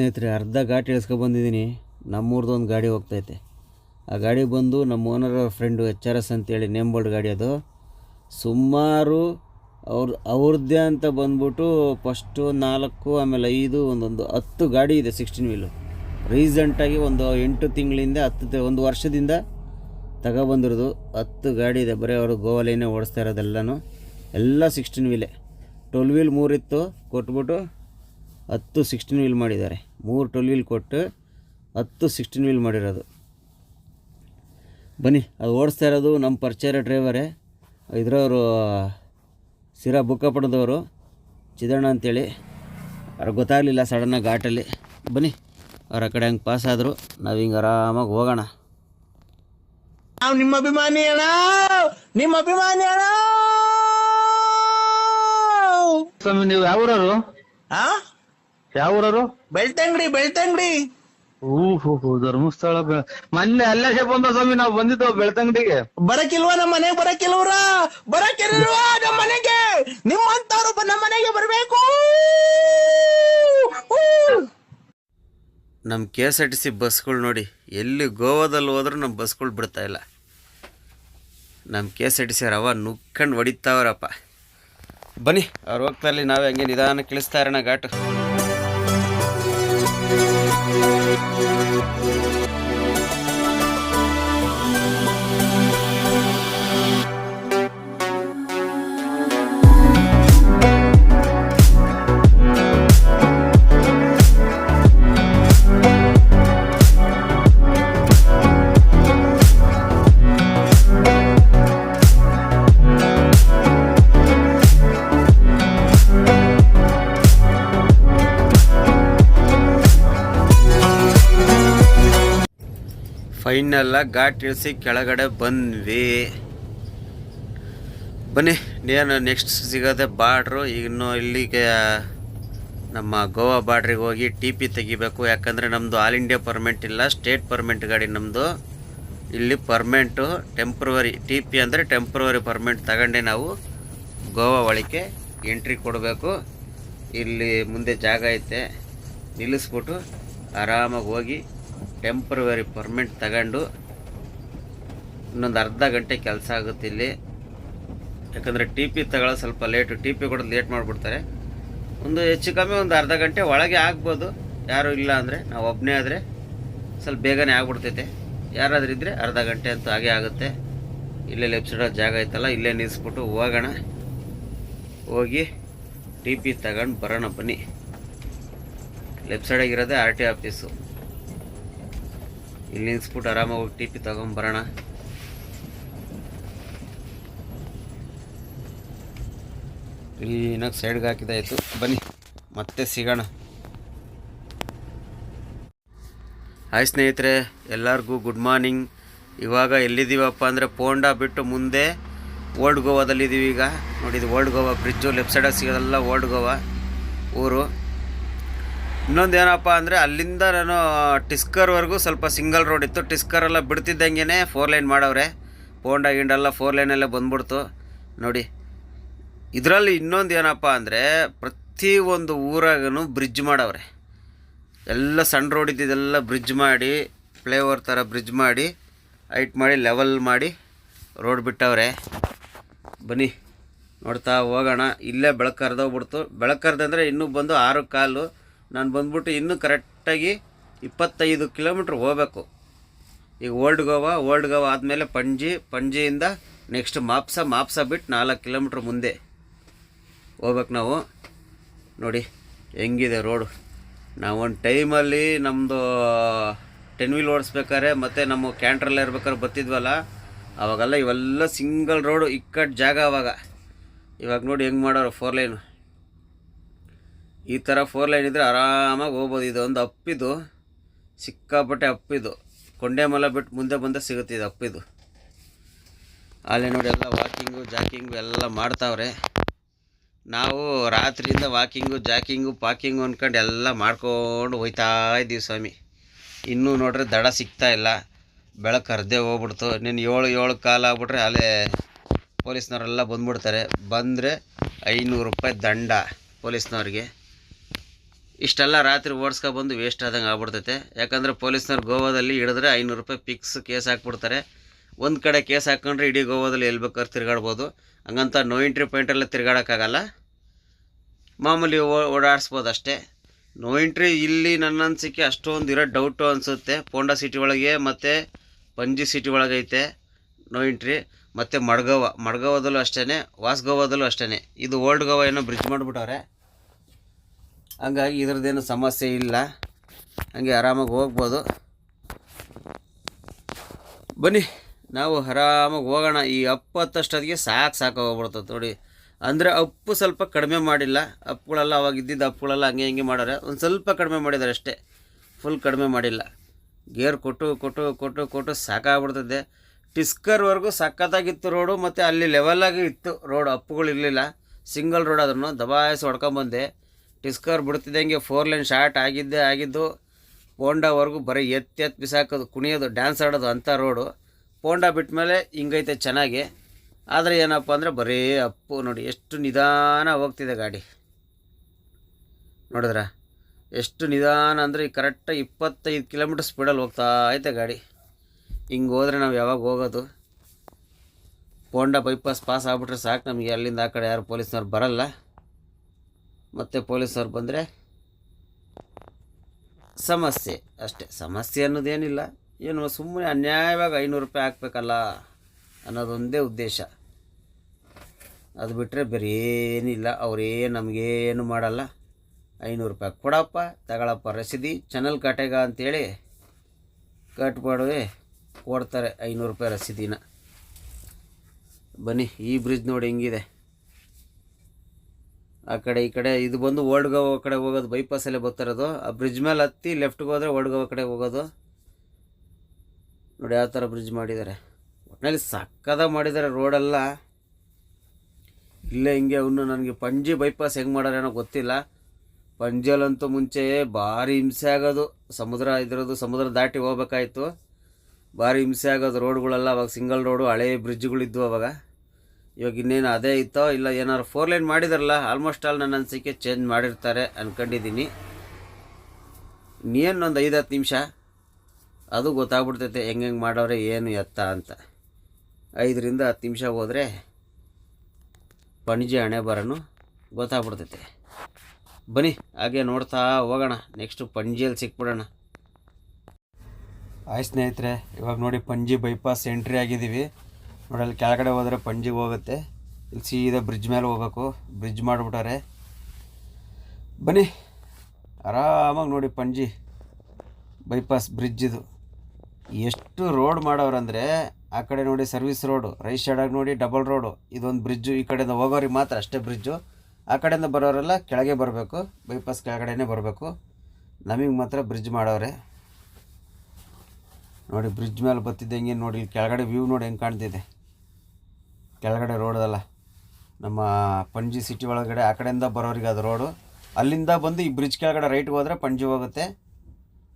ಸ್ನೇಹಿತರೆ, ಅರ್ಧ ಘಾಟ್ ಇಳಿಸ್ಕೊಬಂದಿದ್ದೀನಿ ನಮ್ಮೂರ್ದು ಒಂದು ಗಾಡಿ ಹೋಗ್ತೈತೆ. ಆ ಗಾಡಿ ಬಂದು ನಮ್ಮ owner friend H R S ಅಂತೇಳಿ ನೇಮ್ ಬೋರ್ಡ್ ಗಾಡಿ ಅದು. ಸುಮಾರು ಅವ್ರ ಅವ್ರದ್ದೇ ಅಂತ ಬಂದ್ಬಿಟ್ಟು ಫಸ್ಟು ನಾಲ್ಕು, ಆಮೇಲೆ ಐದು, ಒಂದೊಂದು ಹತ್ತು ಗಾಡಿ ಇದೆ ಸಿಕ್ಸ್ಟೀನ್ ವೀಲು ರೀಸೆಂಟಾಗಿ ಒಂದು ಎಂಟು ತಿಂಗಳಿಂದ ಹತ್ತು ಒಂದು ವರ್ಷದಿಂದ ತಗೊಬಂದಿರೋದು ಹತ್ತು ಗಾಡಿ ಇದೆ. ಬರೀ ಅವರು ಗೋವಾಲೇನೇ ಓಡಿಸ್ತಾ ಇರೋದೆಲ್ಲನೂ. ಎಲ್ಲ ಸಿಕ್ಸ್ಟೀನ್ ವೀಲೇ ಟ್ವೆಲ್ ವೀಲ್ ಮೂರಿತ್ತು ಕೊಟ್ಬಿಟ್ಟು ಹತ್ತು ಸಿಕ್ಸ್ಟೀನ್ ವೀಲ್ ಮಾಡಿದ್ದಾರೆ. ಮೂರು ಟ್ವೆಲ್ ವೀಲ್ ಕೊಟ್ಟು ಹತ್ತು ಸಿಕ್ಸ್ಟೀನ್ ವೀಲ್ ಮಾಡಿರೋದು. ಬನ್ನಿ ಅದು ಓಡಿಸ್ತಾ ಇರೋದು ನಮ್ಮ ಪರಿಚಯ ಡ್ರೈವರೇ ಇದ್ರವರು ಸಿರಾ ಬುಕ್ಕಪಟ್ಟದವರು ಚಿದಣ್ಣ ಅಂತೇಳಿ. ಅವ್ರಿಗೆ ಗೊತ್ತಾಗಲಿಲ್ಲ ಸಡನ್ನಾಗಿ ಘಾಟಲ್ಲಿ ಬನ್ನಿ ಅವ್ರ ಆ ಕಡೆ ಹಂಗೆ ಪಾಸ್ ಆದರು. ನಾವು ಹಿಂಗೆ ಆರಾಮಾಗಿ ಹೋಗೋಣ. ನಾವು ನಿಮ್ಮ ಅಭಿಮಾನಿ ಅಣ್ಣ! ನಿಮ್ಮ ಅಭಿಮಾನಿ ಅಣ್ಣ! ಸ್ವಾಮಿ ನೀವು ಯಾವ ಯಾವ ಊರವರು? ಬೆಳ್ತಂಗಡಿ ಬೆಳ್ತಂಗಡಿ. ಹೋ ಧರ್ಮಸ್ಥಳ ಬೆ- ಮೊನ್ನೆ ಅಲ್ಲೇ ಬಂದ ಸ್ವಾಮಿ ನಾವು ಬಂದಿದ್ದು ಬೆಳ್ತಂಗಡಿಗೆ? ಬರಕಿಲ್ವಾ ನಮ್ಮ ಮನೆಗೆ ಬರಕಿಲ್ವ್ರ? ಬರಕಿಲ್ವಾ ನಮ್ಮ ಮನೆಗೆ? ನಿಮ್ಮಂತವ್ರು ಬ- ನಮ್ಮ ಮನೆಗೆ ಬರಬೇಕು. ನಮ್ಮ K S R T C ಬಸ್ಗಳು ನೋಡಿ ಎಲ್ಲಿ ಗೋವಾದಲ್ಲಿ ಹೋದ್ರೂ ನಮ್ಮ ಬಸ್ಗಳು ಬಿಡ್ತಾ ಇಲ್ಲ. ನಮ್ಮ K S R T C ರವ ನುಕ್ಕಂಡು ಹೊಡಿತಾವ್ರಪ್ಪ. ಬನ್ನಿ ಅವ್ರು ಹೋಗ್ತಾ ಇಲ್ಲಿ ನಾವೇ ಹಂಗೆ ನಿಧಾನ ಕಿಳಿಸ್ತಾ ಇರೋಣ ಘಾಟು. Thank you. ಫೈನಲ್ಲ ಘಾಟ್ ಇಳಿಸಿ ಕೆಳಗಡೆ ಬಂದ್ವಿ. ಬನ್ನಿ, ಏನು ನೆಕ್ಸ್ಟ್ ಸಿಗೋದೆ ಬಾರ್ಡ್ರು ಇನ್ನು ಇಲ್ಲಿಗೆ, ನಮ್ಮ ಗೋವಾ ಬಾರ್ಡ್ರಿಗೆ ಹೋಗಿ ಟಿ ಪಿ ತೆಗಿಬೇಕು. ಯಾಕಂದರೆ ನಮ್ಮದು ಆಲ್ ಇಂಡಿಯಾ ಪರ್ಮೆಂಟ್ ಇಲ್ಲ ಸ್ಟೇಟ್ ಪರ್ಮೆಂಟ್ ಗಾಡಿ ನಮ್ಮದು ಇಲ್ಲಿ ಪರ್ಮೆಂಟು ಟೆಂಪ್ರವರಿ ಟಿ ಪಿ ಅಂದರೆ ಟೆಂಪ್ರವರಿ ಪರ್ಮೆಂಟ್ ತಗೊಂಡೆ ನಾವು ಗೋವಾ ಒಳಗೆ ಎಂಟ್ರಿ ಕೊಡಬೇಕು. ಇಲ್ಲಿ ಮುಂದೆ ಜಾಗ ಐತೆ, ನಿಲ್ಲಿಸ್ಬಿಟ್ಟು ಆರಾಮಾಗಿ ಹೋಗಿ ಟೆಂಪ್ರವರಿ ಪರ್ಮೆಂಟ್ ತಗೊಂಡು ಇನ್ನೊಂದು ಅರ್ಧ ಗಂಟೆ ಕೆಲಸ ಆಗುತ್ತೆ ಇಲ್ಲಿ. ಯಾಕಂದರೆ ಟಿ ಪಿ ಸ್ವಲ್ಪ ಲೇಟು ಟಿ ಪಿ ಕೊಡೋದು ಲೇಟ್ ಮಾಡಿಬಿಡ್ತಾರೆ. ಒಂದು ಹೆಚ್ಚು ಕಮ್ಮಿ ಒಂದು ಅರ್ಧ ಗಂಟೆ ಒಳಗೆ ಆಗ್ಬೋದು. ಯಾರೂ ಇಲ್ಲ ಅಂದರೆ, ನಾವು ಒಬ್ಬನೇ ಆದರೆ ಸ್ವಲ್ಪ ಬೇಗನೆ ಆಗ್ಬಿಡ್ತೈತೆ. ಯಾರಾದರೂ ಇದ್ದರೆ ಅರ್ಧ ಗಂಟೆ ಅಂತೂ ಹಾಗೆ ಆಗುತ್ತೆ. ಇಲ್ಲೇ ಲೆಫ್ಟ್ ಸೈಡಲ್ಲಿ ಜಾಗ ಐತಲ್ಲ, ಇಲ್ಲೇ ನಿಲ್ಲಿಸ್ಬಿಟ್ಟು ಹೋಗೋಣ. ಹೋಗಿ ಟಿ ಪಿ ತಗೊಂಡು ಬರೋಣ ಬನ್ನಿ. ಲೆಫ್ಟ್ ಸೈಡಾಗಿರೋದೇ ಆರ್ ಟಿ ಆಫೀಸು ಇಲ್ಲಿ ನಿಂತ್ಬಿಟ್ಟು ಆರಾಮಾಗಿ ಹೋಗಿ ಟಿ ಪಿ ತಗೊಂಬರೋಣ ಕ್ಲೀನಾಗಿ ಸೈಡ್ಗೆ ಹಾಕಿದಾಯಿತು ಬನ್ನಿ, ಮತ್ತೆ ಸಿಗೋಣ. ಹಾಯ್ ಸ್ನೇಹಿತರೆ, ಎಲ್ಲರಿಗೂ ಗುಡ್ ಮಾರ್ನಿಂಗ್ ಇವಾಗ ಎಲ್ಲಿದ್ದೀವಪ್ಪ ಅಂದರೆ ಪೋಂಡಾ ಬಿಟ್ಟು ಮುಂದೆ ಓಲ್ಡ್ ಗೋವಾದಲ್ಲಿದ್ದೀವಿ ಈಗ. ನೋಡಿ, ಇದು ಓಲ್ಡ್ ಗೋವಾ ಬ್ರಿಡ್ಜು ಲೆಫ್ಟ್ ಸೈಡಾಗಿ ಸಿಗೋದಲ್ಲ ಓಲ್ಡ್ ಗೋವಾ ಊರು. ಇನ್ನೊಂದು ಏನಪ್ಪ ಅಂದರೆ ಅಲ್ಲಿಂದ ನಾನು ಟಿಸ್ಕರ್ವರೆಗೂ ಸ್ವಲ್ಪ ಸಿಂಗಲ್ ರೋಡ್ ಇತ್ತು. ಟಿಸ್ಕರ್ ಎಲ್ಲ ಬಿಡ್ತಿದ್ದಂಗೆ ಫೋರ್ ಲೈನ್ ಮಾಡವ್ರೆ. ಪೋಂಡಾ ಗಿಂಡೆಲ್ಲ ಫೋರ್ ಲೈನಲ್ಲೇ ಬಂದ್ಬಿಡ್ತು. ನೋಡಿ, ಇದರಲ್ಲಿ ಇನ್ನೊಂದು ಏನಪ್ಪ ಅಂದರೆ ಪ್ರತಿ ಒಂದು ಊರಾಗೂ ಬ್ರಿಡ್ಜ್ ಮಾಡವ್ರೆ. ಎಲ್ಲ ಸಣ್ಣ ರೋಡ್ ಇದ್ದಿದ್ದೆಲ್ಲ ಬ್ರಿಡ್ಜ್ ಮಾಡಿ ಫ್ಲೈಓವರ್ ಥರ ಬ್ರಿಡ್ಜ್ ಮಾಡಿ ಹೈಟ್ ಮಾಡಿ ಲೆವೆಲ್ ಮಾಡಿ ರೋಡ್ ಬಿಟ್ಟವ್ರೆ. ಬನ್ನಿ, ನೋಡ್ತಾ ಹೋಗೋಣ. ಇಲ್ಲೇ ಬೆಳಕರ್ದೋಗ್ಬಿಡ್ತು ಬೆಳಕರ್ದಂದರೆ ಇನ್ನೂ ಬಂದು ಆರು ಕಾಲು. ನಾನು ಬಂದ್ಬಿಟ್ಟು ಇನ್ನೂ ಕರೆಕ್ಟಾಗಿ ಇಪ್ಪತ್ತೈದು ಕಿಲೋಮೀಟ್ರ್ ಹೋಗಬೇಕು. ಈಗ ಓಲ್ಡ್ ಗೋವಾ ಓಲ್ಡ್ ಗೋವಾ ಆದಮೇಲೆ ಪಂಜಿ ಪಂಜಿಯಿಂದ ನೆಕ್ಸ್ಟ್ ಮಾಪ್ಸ ಮಾಪ್ಸ ಬಿಟ್ಟು ನಾಲ್ಕು ಕಿಲೋಮೀಟ್ರ್ ಮುಂದೆ ಹೋಗ್ಬೇಕು ನಾವು. ನೋಡಿ, ಹೆಂಗಿದೆ ರೋಡು. ನಾವು ಒಂದು ಟೈಮಲ್ಲಿ ನಮ್ಮದು ಟೆನ್ ವೀಲ್ ಓಡಿಸ್ಬೇಕಾದ್ರೆ ಮತ್ತು ನಮ್ಮ ಕ್ಯಾಂಟ್ರಲ್ಲ ಇರ್ಬೇಕಾದ್ರೆ ಬರ್ತಿದ್ವಲ್ಲ, ಅವಾಗೆಲ್ಲ ಇವೆಲ್ಲ ಸಿಂಗಲ್ ರೋಡು ಇಕ್ಕಟ್ಟು ಜಾಗ ಅವಾಗ. ಇವಾಗ ನೋಡಿ ಹೆಂಗೆ ಮಾಡೋರು ಫೋರ್ ಲೈನು ಈ ಥರ ಫೋರ್ ಲೈನ್ ಇದ್ದರೆ ಆರಾಮಾಗಿ ಹೋಗ್ಬೋದು. ಇದು ಒಂದು ಅಪ್ಪಿದು. ಸಿಕ್ಕಾಪಟ್ಟೆ ಅಪ್ಪಿದು. ಕೊಂಡೆ ಮಲ ಬಿಟ್ಟು ಮುಂದೆ ಬಂದೆ ಸಿಗುತ್ತೆ ಇದು ಅಪ್ಪಿದು. ಅಲ್ಲೇ ನೋಡಿ ಎಲ್ಲ ವಾಕಿಂಗು ಜಾಕಿಂಗು ಎಲ್ಲ ಮಾಡ್ತಾವ್ರೆ. ನಾವು ರಾತ್ರಿಯಿಂದ ವಾಕಿಂಗು ಜಾಕಿಂಗು ಪಾಕಿಂಗು ಅಂದ್ಕೊಂಡು ಎಲ್ಲ ಮಾಡ್ಕೊಂಡು ಹೋಯ್ತಾ ಇದ್ದೀವಿ ಸ್ವಾಮಿ. ಇನ್ನೂ ನೋಡ್ರೆ ದಡ ಸಿಗ್ತಾ ಇಲ್ಲ. ಬೆಳಕು ಅರ್ಧೆ ಹೋಗ್ಬಿಡ್ತು. ನೀನು ಏಳು ಏಳು ಕಾಲ ಆಗ್ಬಿಟ್ರೆ ಅಲ್ಲೇ ಪೊಲೀಸ್ನವರೆಲ್ಲ ಬಂದ್ಬಿಡ್ತಾರೆ. ಬಂದರೆ ಐನೂರು ರೂಪಾಯಿ ದಂಡ ಪೊಲೀಸ್ನವ್ರಿಗೆ. ಇಷ್ಟೆಲ್ಲ ರಾತ್ರಿ ಓಡಿಸ್ಕೊಬಂದು ವೇಸ್ಟ್ ಆದಂಗೆ ಆಗ್ಬಿಡ್ತೈತೆ. ಯಾಕಂದರೆ ಪೊಲೀಸ್ನವ್ರು ಗೋವಾದಲ್ಲಿ ಹಿಡಿದ್ರೆ ಐನೂರು ರೂಪಾಯಿ ಫಿಕ್ಸ್ ಕೇಸ್ ಹಾಕ್ಬಿಡ್ತಾರೆ. ಒಂದು ಕಡೆ ಕೇಸ್ ಹಾಕ್ಕೊಂಡ್ರೆ ಇಡೀ ಗೋವಾದಲ್ಲಿ ಎಲ್ಲಿ ಬೇಕಾದ್ರೆ ತಿರ್ಗಾಡ್ಬೋದು. ಹಂಗಂತ ನೋ ಎಂಟ್ರಿ ಪಾಯಿಂಟೆಲ್ಲ ತಿರ್ಗಾಡೋಕ್ಕಾಗಲ್ಲ. ಮಾಮೂಲಿ ಓಡಾಡಿಸ್ಬೋದು ಅಷ್ಟೇ. ನೋ ಎಂಟ್ರಿ ಇಲ್ಲಿ ನನ್ನ ಅನಿಸಿಕೆ ಅಷ್ಟೊಂದು ಇರೋ ಡೌಟು ಅನಿಸುತ್ತೆ. ಪೋಂಡಾ ಸಿಟಿ ಒಳಗೆ ಮತ್ತು ಪಂಜಿ ಸಿಟಿ ಒಳಗೈತೆ ನೋ ಎಂಟ್ರಿ ಮತ್ತು ಮಡ್ಗವ ಮಡ್ಗವದಲ್ಲೂ ಅಷ್ಟೇ ವಾಸ್ಗೋವಾದಲ್ಲೂ ಅಷ್ಟೇ ಇದು ಓಲ್ಡ್ ಗೋವಾ ಏನೋ ಬ್ರಿಡ್ಜ್ ಮಾಡಿಬಿಟ್ಟವ್ರೆ. ಹಂಗಾಗಿ ಇದ್ರದ್ದೇನು ಸಮಸ್ಯೆ ಇಲ್ಲ. ಹಂಗೆ ಆರಾಮಾಗಿ ಹೋಗ್ಬೋದು. ಬನ್ನಿ, ನಾವು ಆರಾಮಾಗಿ ಹೋಗೋಣ. ಈ ಅಪ್ಪು ಹತ್ತಷ್ಟೊತ್ತಿಗೆ ಸಾಕು ಸಾಕು ಹೋಗ್ಬಿಡ್ತದೆ ನೋಡಿ. ಅಂದರೆ ಅಪ್ಪು ಸ್ವಲ್ಪ ಕಡಿಮೆ ಮಾಡಿಲ್ಲ. ಅಪ್ಪುಗಳೆಲ್ಲ ಅವಾಗ ಇದ್ದಿದ್ದ ಅಪ್ಪುಗಳೆಲ್ಲ ಹಂಗೆ ಹಿಂಗೆ ಮಾಡೋರೆ ಒಂದು ಸ್ವಲ್ಪ ಕಡಿಮೆ ಮಾಡಿದ್ದಾರೆ ಅಷ್ಟೇ. ಫುಲ್ ಕಡಿಮೆ ಮಾಡಿಲ್ಲ. ಗೇರ್ ಕೊಟ್ಟು ಕೊಟ್ಟು ಕೊಟ್ಟು ಕೊಟ್ಟು ಸಾಕಾಗ್ಬಿಡ್ತದೆ. ಟಿಸ್ಕರ್ವರೆಗೂ ಸಖತ್ತಾಗಿತ್ತು ರೋಡು, ಮತ್ತು ಅಲ್ಲಿ ಲೆವೆಲಾಗಿ ಇತ್ತು. ರೋಡ್ ಅಪ್ಪುಗಳು ಇರಲಿಲ್ಲ. ಸಿಂಗಲ್ ರೋಡ್ ಅದನ್ನು ದಬಾಯಿಸಿ ಹೊಡ್ಕೊಂಬಂದೆ. ಟಿಸ್ಕರ್ ಬಿಡ್ತಿದ್ದಂಗೆ ಫೋರ್ ಲೈನ್ ಶಾರ್ಟ್ ಆಗಿದ್ದೇ ಆಗಿದ್ದು ಪೋಂಡಾವರೆಗೂ ಬರೀ ಎತ್ತಿ ಎತ್ತಿ ಬಿಸಾಕೋದು, ಕುಣಿಯೋದು, ಡ್ಯಾನ್ಸ್ ಆಡೋದು ಅಂಥ ರೋಡು. ಪೋಂಡ ಬಿಟ್ಟ ಮೇಲೆ ಹಿಂಗೈತೆ ಚೆನ್ನಾಗಿ. ಆದರೆ ಏನಪ್ಪ ಅಂದರೆ ಬರೀ ಅಪ್ಪು ನೋಡಿ, ಎಷ್ಟು ನಿಧಾನ ಹೋಗ್ತಿದೆ ಗಾಡಿ. ನೋಡಿದ್ರ? ಎಷ್ಟು ನಿಧಾನ ಅಂದರೆ ಈಗ ಕರೆಕ್ಟಾಗಿ ಇಪ್ಪತ್ತೈದು ಕಿಲೋಮೀಟ್ರ್ ಸ್ಪೀಡಲ್ಲಿ ಹೋಗ್ತಾ ಐತೆ ಗಾಡಿ. ಹಿಂಗೆ ಹೋದರೆ ನಾವು ಯಾವಾಗ ಹೋಗೋದು? ಪೋಂಡ ಬೈಪಾಸ್ ಪಾಸ್ ಆಗ್ಬಿಟ್ರೆ ಸಾಕು ನಮಗೆ, ಅಲ್ಲಿಂದ ಆ ಕಡೆ ಯಾರು ಪೊಲೀಸ್ನವ್ರು ಬರಲ್ಲ. ಮತ್ತು ಪೊಲೀಸವ್ರು ಬಂದರೆ ಸಮಸ್ಯೆ. ಅಷ್ಟೇ, ಸಮಸ್ಯೆ ಅನ್ನೋದೇನಿಲ್ಲ. ಏನು ಸುಮ್ಮನೆ ಅನ್ಯಾಯವಾಗಿ ಐನೂರು ರೂಪಾಯಿ ಹಾಕ್ಬೇಕಲ್ಲ ಅನ್ನೋದೊಂದೇ ಉದ್ದೇಶ. ಅದು ಬಿಟ್ಟರೆ ಬೇರೆ ಏನಿಲ್ಲ ಅವರೇನು ನಮಗೇನು ಮಾಡಲ್ಲ. ಐನೂರು ರೂಪಾಯಿ ಕೊಡಪ್ಪ, ತಗೊಳಪ್ಪ ರಸೀದಿ ಚಾನಲ್ ಕಟೆಗ ಅಂತೇಳಿ ಕಟ್ಬಾಡುವೆ ಕೊಡ್ತಾರೆ ಐನೂರು ರೂಪಾಯಿ ರಸೀದಿನ ಬನ್ನಿ, ಈ ಬ್ರಿಡ್ಜ್ ನೋಡಿ ಹೆಂಗಿದೆ. ಆ ಕಡೆ, ಈ ಕಡೆ, ಇದು ಬಂದು ಓಲ್ಡ್ ಗೋವಾ ಕಡೆ ಹೋಗೋದು ಬೈಪಾಸಲ್ಲೇ ಬರ್ತಿರೋದು. ಆ ಬ್ರಿಡ್ಜ್ ಮೇಲೆ ಹತ್ತಿ ಲೆಫ್ಟ್ಗೆ ಹೋದರೆ ಓಲ್ಡ್ ಗೋವಾ ಕಡೆ ಹೋಗೋದು. ನೋಡಿ ಯಾವ ಥರ ಬ್ರಿಡ್ಜ್ ಮಾಡಿದ್ದಾರೆ. ಒಟ್ಟಿನಲ್ಲಿ ಸಕ್ಕದಾಗ ಮಾಡಿದ್ದಾರೆ ರೋಡೆಲ್ಲ ಇಲ್ಲೇ ಹಿಂಗೆ ಅವನು ನನಗೆ ಪಂಜಿ ಬೈಪಾಸ್ ಹೆಂಗೆ ಮಾಡಾರೇನೋ ಗೊತ್ತಿಲ್ಲ. ಪಂಜಲಂತೂ ಮುಂಚೆ ಭಾರಿ ಹಿಂಸೆ ಆಗೋದು. ಸಮುದ್ರ ಇದ್ರದ್ದು ಸಮುದ್ರ ದಾಟಿ ಹೋಗ್ಬೇಕಾಯ್ತು. ಭಾರಿ ಹಿಂಸೆ ಆಗೋದು ರೋಡ್ಗಳೆಲ್ಲ ಅವಾಗ ಸಿಂಗಲ್ ರೋಡು ಹಳೆ ಬ್ರಿಡ್ಜ್ಗಳಿದ್ವು ಅವಾಗ. ಇವಾಗ ಇನ್ನೇನು ಅದೇ ಇತ್ತೋ ಇಲ್ಲ ಏನಾರು ಫೋರ್ ಲೈನ್ ಮಾಡಿದಾರಲ್ಲ ಆಲ್ಮೋಸ್ಟ್ ಆಲ್ ನನ್ನ ಅನಿಸಿಕೆ ಚೇಂಜ್ ಮಾಡಿರ್ತಾರೆ ಅಂದ್ಕೊಂಡಿದ್ದೀನಿ ಇನ್ನೇನು ಒಂದು ಐದು ಹತ್ತು ನಿಮಿಷ. ಅದು ಗೊತ್ತಾಗ್ಬಿಡ್ತೈತೆ ಹೆಂಗೆ ಹೆಂಗೆ ಮಾಡೋರೆ, ಏನು ಎತ್ತ ಅಂತ. ಐದರಿಂದ ಹತ್ತು ನಿಮಿಷ ಹೋದರೆ ಪಣಜಿ ಹಣೆ ಬರೋನು. ಗೊತ್ತಾಗ್ಬಿಡ್ತೈತೆ. ಬನ್ನಿ, ಹಾಗೆ ನೋಡ್ತಾ ಹೋಗೋಣ. ನೆಕ್ಸ್ಟು ಪಣಜಿಯಲ್ಲಿ ಸಿಕ್ಬಿಡೋಣ. ಆಯ್ ಸ್ನೇಹಿತರೆ, ಇವಾಗ ನೋಡಿ ಪಂಜಿ ಬೈಪಾಸ್ ಎಂಟ್ರಿ ಆಗಿದ್ದೀವಿ. ನೋಡಿ ಅಲ್ಲಿ ಕೆಳಗಡೆ ಹೋದರೆ ಪಂಜಿಗೆ ಹೋಗುತ್ತೆ. ಇಲ್ಲಿ ಸೀದಾ ಬ್ರಿಡ್ಜ್ ಮೇಲೆ ಹೋಗ್ಬೇಕು. ಬ್ರಿಡ್ಜ್ ಮಾಡಿಬಿಟ್ಟಾರೆ. ಬನ್ನಿ. ಆರಾಮಾಗಿ ನೋಡಿ ಪಂಜಿ. ಬೈಪಾಸ್ ಬ್ರಿಡ್ಜ್ ಇದು. ಎಷ್ಟು ರೋಡ್ ಮಾಡೋರಂದರೆ ಆ ಕಡೆ ನೋಡಿ ಸರ್ವಿಸ್ ರೋಡು ರೈಟ್ ಸೈಡಾಗಿ ನೋಡಿ ಡಬಲ್ ರೋಡು ಇದೊಂದು ಬ್ರಿಡ್ಜು ಈ ಕಡೆಯಿಂದ ಹೋಗೋರಿಗೆ ಮಾತ್ರ ಅಷ್ಟೇ ಬ್ರಿಡ್ಜು ಆ ಕಡೆಯಿಂದ ಬರೋರೆಲ್ಲ ಕೆಳಗೆ ಬರಬೇಕು. ಬೈಪಾಸ್ ಕೆಳಗಡೆನೇ ಬರಬೇಕು. ನಮಗೆ ಮಾತ್ರ ಬ್ರಿಡ್ಜ್ ಮಾಡೋರೆ. ನೋಡಿ ಬ್ರಿಡ್ಜ್ ಮೇಲೆ ಬತ್ತಿದ್ದಂಗೆ ನೋಡಿ ಕೆಳಗಡೆ ವ್ಯೂ ನೋಡಿ ಹೆಂಗೆ ಕಾಣ್ತಿದೆ. ಕೆಳಗಡೆ ರೋಡಲ್ಲ ನಮ್ಮ ಪಂಜಿ ಸಿಟಿ ಒಳಗಡೆ, ಆ ಕಡೆಯಿಂದ ಬರೋರಿಗೆ ಅದು ರೋಡು ಅಲ್ಲಿಂದ ಬಂದು ಈ ಬ್ರಿಡ್ಜ್ ಕೆಳಗಡೆ ರೈಟ್ಗೆ ಹೋದರೆ ಪಂಜಿ ಹೋಗುತ್ತೆ.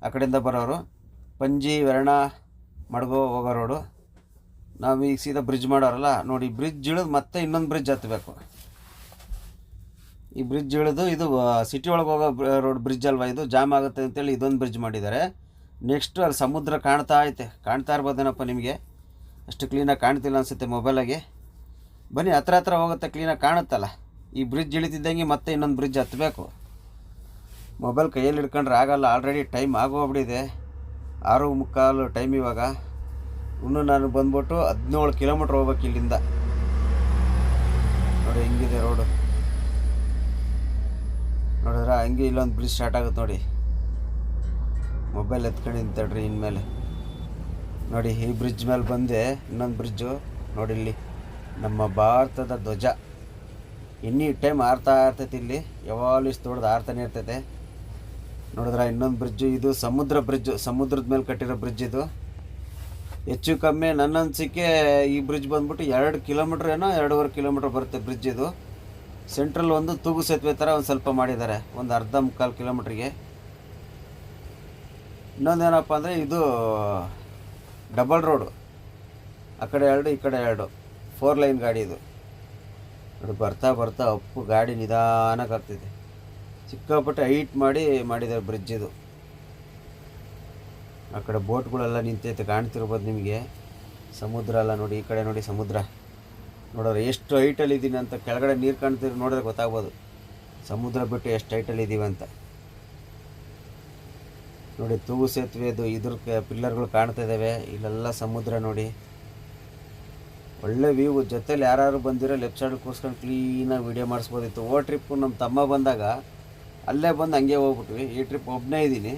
ಆ ಕಡೆಯಿಂದ ಬರೋರು, ಪಂಜಿ, ವೆರಣ, ಮಡ್ಗೋ ಹೋಗೋ ರೋಡು ನಾವು ಈಗ ಸೀದಾ ಬ್ರಿಡ್ಜ್ ಮಾಡೋರಲ್ಲ, ನೋಡಿ ಬ್ರಿಡ್ಜ್ ಇಳಿದು ಮತ್ತೆ ಇನ್ನೊಂದು ಬ್ರಿಡ್ಜ್ ಹತ್ತಬೇಕು ಈ ಬ್ರಿಡ್ಜ್ ಇಳಿದು ಇದು ಸಿಟಿ ಒಳಗೆ ಹೋಗೋ ರೋಡ್ ಬ್ರಿಡ್ಜ್ ಅಲ್ವಾ ಇದು? ಜಾಮ್ ಆಗುತ್ತೆ ಅಂತೇಳಿ ಇದೊಂದು ಬ್ರಿಡ್ಜ್ ಮಾಡಿದ್ದಾರೆ. ನೆಕ್ಸ್ಟು ಅಲ್ಲಿ ಸಮುದ್ರ ಕಾಣ್ತಾ ಐತೆ. ಕಾಣ್ತಾ ಇರ್ಬೋದೇನಪ್ಪ ನಿಮಗೆ? ಅಷ್ಟು ಕ್ಲೀನಾಗಿ ಕಾಣ್ತಿಲ್ಲ ಅನಿಸುತ್ತೆ ಮೊಬೈಲಾಗೆ ಬನ್ನಿ ಹತ್ರ ಹತ್ರ ಹೋಗುತ್ತೆ ಕ್ಲೀನಾಗಿ ಕಾಣುತ್ತಲ್ಲ. ಈ ಬ್ರಿಡ್ಜ್ ಇಳಿತಿದ್ದಂಗೆ ಮತ್ತೆ ಇನ್ನೊಂದು ಬ್ರಿಡ್ಜ್ ಹತ್ತಬೇಕು ಮೊಬೈಲ್ ಕೈಯಲ್ಲಿ ಹಿಡ್ಕೊಂಡ್ರೆ ಆಗಲ್ಲ ಆಲ್ರೆಡಿ ಟೈಮ್ ಆಗೋಗ್ಬಿಟ್ಟಿದೆ. ಆರು ಮುಕ್ಕಾಲು ಟೈಮ್ ಇವಾಗ. ಇನ್ನು ನಾನು ಬಂದ್ಬಿಟ್ಟು ಹದಿನೇಳು ಕಿಲೋಮೀಟ್ರ್ ಹೋಗ್ಬೇಕು ಇಲ್ಲಿಂದ. ನೋಡಿ ಹೆಂಗಿದೆ ರೋಡು ನೋಡಿದ್ರೆ ಹಂಗೆ ಇಲ್ಲೊಂದು ಬ್ರಿಡ್ಜ್ ಸ್ಟಾರ್ಟ್ ಆಗುತ್ತೆ ನೋಡಿ. ಮೊಬೈಲ್ ಎತ್ಕೊಂಡು ನಿಂತಡ್ರಿ ಇನ್ಮೇಲೆ. ನೋಡಿ ಈ ಬ್ರಿಡ್ಜ್ ಮೇಲೆ ಬಂದೆ, ಇನ್ನೊಂದು ಬ್ರಿಡ್ಜು ನೋಡಿ ಇಲ್ಲಿ. ನಮ್ಮ ಭಾರತದ ಧ್ವಜ. ಇನ್ನೂ ಟೈಮ್ ಆರ್ತಾ ಇರ್ತೈತಿ ಇಲ್ಲಿ. ಯಾವಾಗಲೂ ಇಷ್ಟು ದೊಡ್ಡದು ಆರ್ತಾನೆ ಇರ್ತೈತೆ. ನೋಡಿದ್ರೆ ಇನ್ನೊಂದು ಬ್ರಿಡ್ಜು ಇದು, ಸಮುದ್ರ ಬ್ರಿಡ್ಜು ಸಮುದ್ರದ ಮೇಲೆ ಕಟ್ಟಿರೋ ಬ್ರಿಡ್ಜ್ ಇದು. ಹೆಚ್ಚು ಕಮ್ಮಿ ನನ್ನ ಅನಿಸಿಕೆ ಈ ಬ್ರಿಡ್ಜ್ ಬಂದ್ಬಿಟ್ಟು ಎರಡು ಕಿಲೋಮೀಟ್ರ್ ಏನೋ ಎರಡೂವರೆ ಕಿಲೋಮೀಟ್ರ್ ಬರುತ್ತೆ ಬ್ರಿಡ್ಜ್ ಇದು. ಸೆಂಟ್ರಲ್ ಒಂದು ತೂಗು ಸೇತುವೆ ಥರ ಒಂದು ಸ್ವಲ್ಪ ಮಾಡಿದ್ದಾರೆ. ಒಂದು ಅರ್ಧ ಮುಕ್ಕಾಲು ಕಿಲೋಮೀಟ್ರಿಗೆ ಇನ್ನೊಂದೇನಪ್ಪ ಅಂದರೆ ಇದು ಡಬಲ್ ರೋಡು ಆ ಕಡೆ ಎರಡು, ಈ ಕಡೆ ಎರಡು. ಫೋರ್ ಲೈನ್ ಗಾಡಿ ಇದು. ನೋಡಿ, ಬರ್ತಾ ಬರ್ತಾ ಅಪ್ಪು ಗಾಡಿ ನಿಧಾನಕ್ಕೆ ಆಗ್ತಿದೆ. ಸಿಕ್ಕಾಪಟ್ಟೆ ಹೈಟ್ ಮಾಡಿ ಮಾಡಿದ್ದಾರೆ ಬ್ರಿಡ್ಜ್ ಇದು. ಆ ಕಡೆ ಬೋಟ್ಗಳೆಲ್ಲ ನಿಂತೈತೆ, ಕಾಣ್ತಿರ್ಬೋದು ನಿಮಗೆ. ಸಮುದ್ರ ಎಲ್ಲ ನೋಡಿ, ಈ ಕಡೆ ನೋಡಿ ಸಮುದ್ರ. ನೋಡೋರು ಎಷ್ಟು ಹೈಟಲ್ಲಿ ಇದ್ದೀನಿ ಅಂತ ಕೆಳಗಡೆ ನೀರು ಕಾಣ್ತಿರೋ ನೋಡಿದ್ರೆ ಗೊತ್ತಾಗ್ಬೋದು. ಸಮುದ್ರ ಬಿಟ್ಟು ಎಷ್ಟು ಹೈಟಲ್ಲಿ ಇದ್ದೀವಿ ಅಂತ. ನೋಡಿ, ತೂಗು ಸೇತುವೆದು ಇದ್ರ ಪಿಲ್ಲರ್ಗಳು ಕಾಣ್ತಾ ಇದ್ದಾವೆ. ಇಲ್ಲೆಲ್ಲ ಸಮುದ್ರ ನೋಡಿ. ಒಳ್ಳೆ ವ್ಯೂ ಜೊತೇಲಿ ಯಾರು ಬಂದಿರೋ ಲೆಫ್ಟ್ ಸೈಡ್ ಕೂರ್ಸ್ಕೊಂಡು ಕ್ಲೀನಾಗಿ ವೀಡಿಯೋ ಮಾಡಿಸ್ಬೋದಿತ್ತು. ಓ ಟ್ರಿಪ್ಪು ನಮ್ಮ ತಮ್ಮ ಬಂದಾಗ ಅಲ್ಲೇ ಬಂದು ಹಂಗೆ ಹೋಗ್ಬಿಟ್ವಿ. ಈ ಟ್ರಿಪ್ ಒಬ್ಬನೇ ಇದ್ದೀನಿ.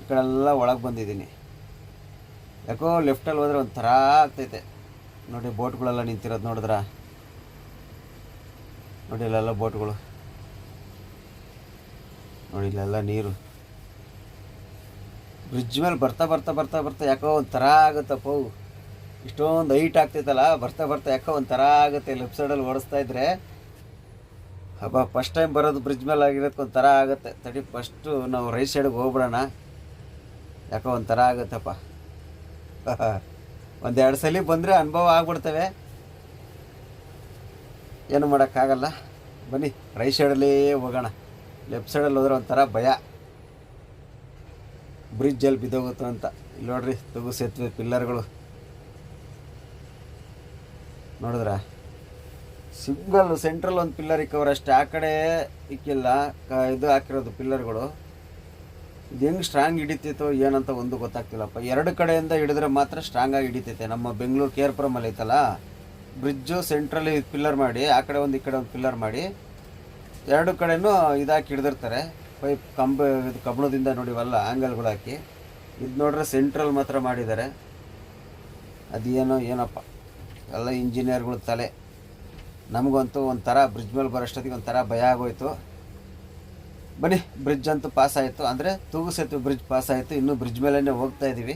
ಈ ಕಡೆ ಎಲ್ಲ ಒಳಗೆ ಬಂದಿದ್ದೀನಿ. ಯಾಕೋ ಲೆಫ್ಟಲ್ಲಿ ಹೋದ್ರೆ ಒಂಥರ ಆಗ್ತೈತೆ. ನೋಡಿ ಬೋಟ್ಗಳೆಲ್ಲ ನಿಂತಿರೋದು ನೋಡಿದ್ರ? ನೋಡಿ ಇಲ್ಲೆಲ್ಲ ಬೋಟ್ಗಳು. ನೋಡಿ ಇಲ್ಲೆಲ್ಲ ನೀರು. ಬ್ರಿಡ್ಜ್ ಮೇಲೆ ಬರ್ತಾ ಬರ್ತಾ ಬರ್ತಾ ಬರ್ತಾ ಯಾಕೋ ಒಂಥರ ಆಗುತ್ತಪ್ಪ. ಇಷ್ಟೊಂದು ಹೈಟ್ ಆಗ್ತೈತಲ್ಲ, ಬರ್ತಾ ಬರ್ತಾ ಯಾಕೋ ಒಂಥರ ಆಗುತ್ತೆ ಲೆಫ್ಟ್ ಸೈಡಲ್ಲಿ ಓಡಿಸ್ತಾ ಇದ್ರೆ. ಹಬ್ಬ ಫಸ್ಟ್ ಟೈಮ್ ಬರೋದು ಬ್ರಿಡ್ಜ್ ಮೇಲೆ ಆಗಿರೋದಕ್ಕೆ ಒಂಥರ ಆಗುತ್ತೆ. ತಡಿ ಫಸ್ಟು ನಾವು ರೈಟ್ ಸೈಡ್ಗೆ ಹೋಗ್ಬಿಡೋಣ. ಯಾಕೋ ಒಂಥರ ಆಗುತ್ತಪ್ಪ. [laughs] ಒಂದೆರಡು ಸಲ ಬಂದರೆ ಅನುಭವ ಆಗ್ಬಿಡ್ತವೆ. ಏನು ಮಾಡೋಕ್ಕಾಗಲ್ಲ. ಬನ್ನಿ ರೈಟ್ ಸೈಡಲ್ಲೇ ಹೋಗೋಣ. ಲೆಫ್ಟ್ ಸೈಡಲ್ಲಿ ಹೋದ್ರೆ ಒಂಥರ ಭಯ. ಬ್ರಿಡ್ಜಲ್ಲಿ ಬಿದ್ದೋಗುತ್ತೋ ಅಂತ. ಇಲ್ಲಿ ನೋಡ್ರಿ, ತಗು ಸೇತುವೆ ಪಿಲ್ಲರ್ಗಳು ನೋಡಿದ್ರ? ಸಿಂಗಲ್ ಸೆಂಟ್ರಲ್ ಒಂದು ಪಿಲ್ಲರ್ ಇಕ್ಕವ್ರೆ ಅಷ್ಟೇ. ಆ ಕಡೆ ಇಕ್ಕಿಲ್ಲ. ಕ- ಇದು ಹಾಕಿರೋದು ಪಿಲ್ಲರ್ಗಳು. ಇದು ಹೆಂಗೆ ಸ್ಟ್ರಾಂಗ್ ಹಿಡಿತೈತೋ ಏನಂತ ಒಂದು ಗೊತ್ತಾಗ್ತಿಲ್ಲಪ್ಪ. ಎರಡು ಕಡೆಯಿಂದ ಹಿಡಿದ್ರೆ ಮಾತ್ರ ಸ್ಟ್ರಾಂಗ್ ಆಗಿ ಹಿಡಿತೈತೆ. ನಮ್ಮ ಬೆಂಗಳೂರು ಕೇರ್ಪುರಮಲ್ಲಿ ಐತಲ್ಲ? ಬ್ರಿಡ್ಜು ಸೆಂಟ್ರಲ್ಲಿ ಪಿಲ್ಲರ್ ಮಾಡಿ, ಆ ಕಡೆ ಒಂದು ಈ ಕಡೆ ಒಂದು ಪಿಲ್ಲರ್ ಮಾಡಿ, ಎರಡು ಕಡೆಯೂ ಇದಾಕಿ ಹಿಡಿದಿರ್ತಾರೆ. ಪೈಪ್ ಕಂಬ, ಇದು ಕಬ್ಬಣದಿಂದ ನೋಡಿವಲ್ಲ ಆ್ಯಂಗಲ್ಗಳು ಹಾಕಿ. ಇದು ನೋಡ್ರೆ ಸೆಂಟ್ರಲ್ ಮಾತ್ರ ಮಾಡಿದ್ದಾರೆ. ಅದೇನೋ ಏನಪ್ಪ. ಎಲ್ಲ ಇಂಜಿನಿಯರ್ಗಳ ತಲೆ. ನಮಗಂತೂ ಒಂಥರ ಬ್ರಿಡ್ಜ್ ಮೇಲೆ ಬರೋಷ್ಟೊತ್ತಿಗೆ ಒಂಥರ ಭಯ ಆಗೋಯ್ತು. ಬನ್ನಿ, ಬ್ರಿಡ್ಜ್ ಅಂತೂ ಪಾಸ್ ಆಯಿತು. ಅಂದರೆ ತೂಗು ಸೇತುವೆ ಬ್ರಿಡ್ಜ್ ಪಾಸ್ ಆಯಿತು. ಇನ್ನೂ ಬ್ರಿಡ್ಜ್ ಮೇಲೇ ಹೋಗ್ತಾ ಇದ್ದೀವಿ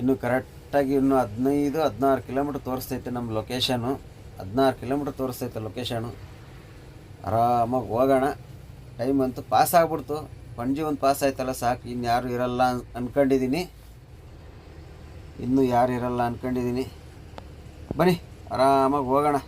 ಇನ್ನು ಕರೆಕ್ಟಾಗಿ ಇನ್ನೂ ಹದಿನೈದು, ಹದಿನಾರು ಕಿಲೋಮೀಟ್ರ್ ತೋರಿಸ್ತೈತೆ ನಮ್ಮ ಲೊಕೇಶನು. ಹದಿನಾರು ಕಿಲೋಮೀಟ್ರ್ ತೋರಿಸ್ತೈತೆ ಲೊಕೇಶನು. ಆರಾಮಾಗಿ ಹೋಗೋಣ. ಟೈಮ್ ಅಂತೂ ಪಾಸ್ ಆಗ್ಬಿಡ್ತು. ಪಣಜಿ ಒಂದು ಪಾಸ್ ಆಯ್ತಲ್ಲ ಸಾಕು. ಇನ್ಯಾರು ಯಾರು ಇರಲ್ಲ ಅಂದ್ಕೊಂಡಿದ್ದೀನಿ ಇನ್ನೂ ಯಾರು ಇರಲ್ಲ ಅಂದ್ಕೊಂಡಿದ್ದೀನಿ ಬನ್ನಿ ಆರಾಮಾಗಿ ಹೋಗೋಣ.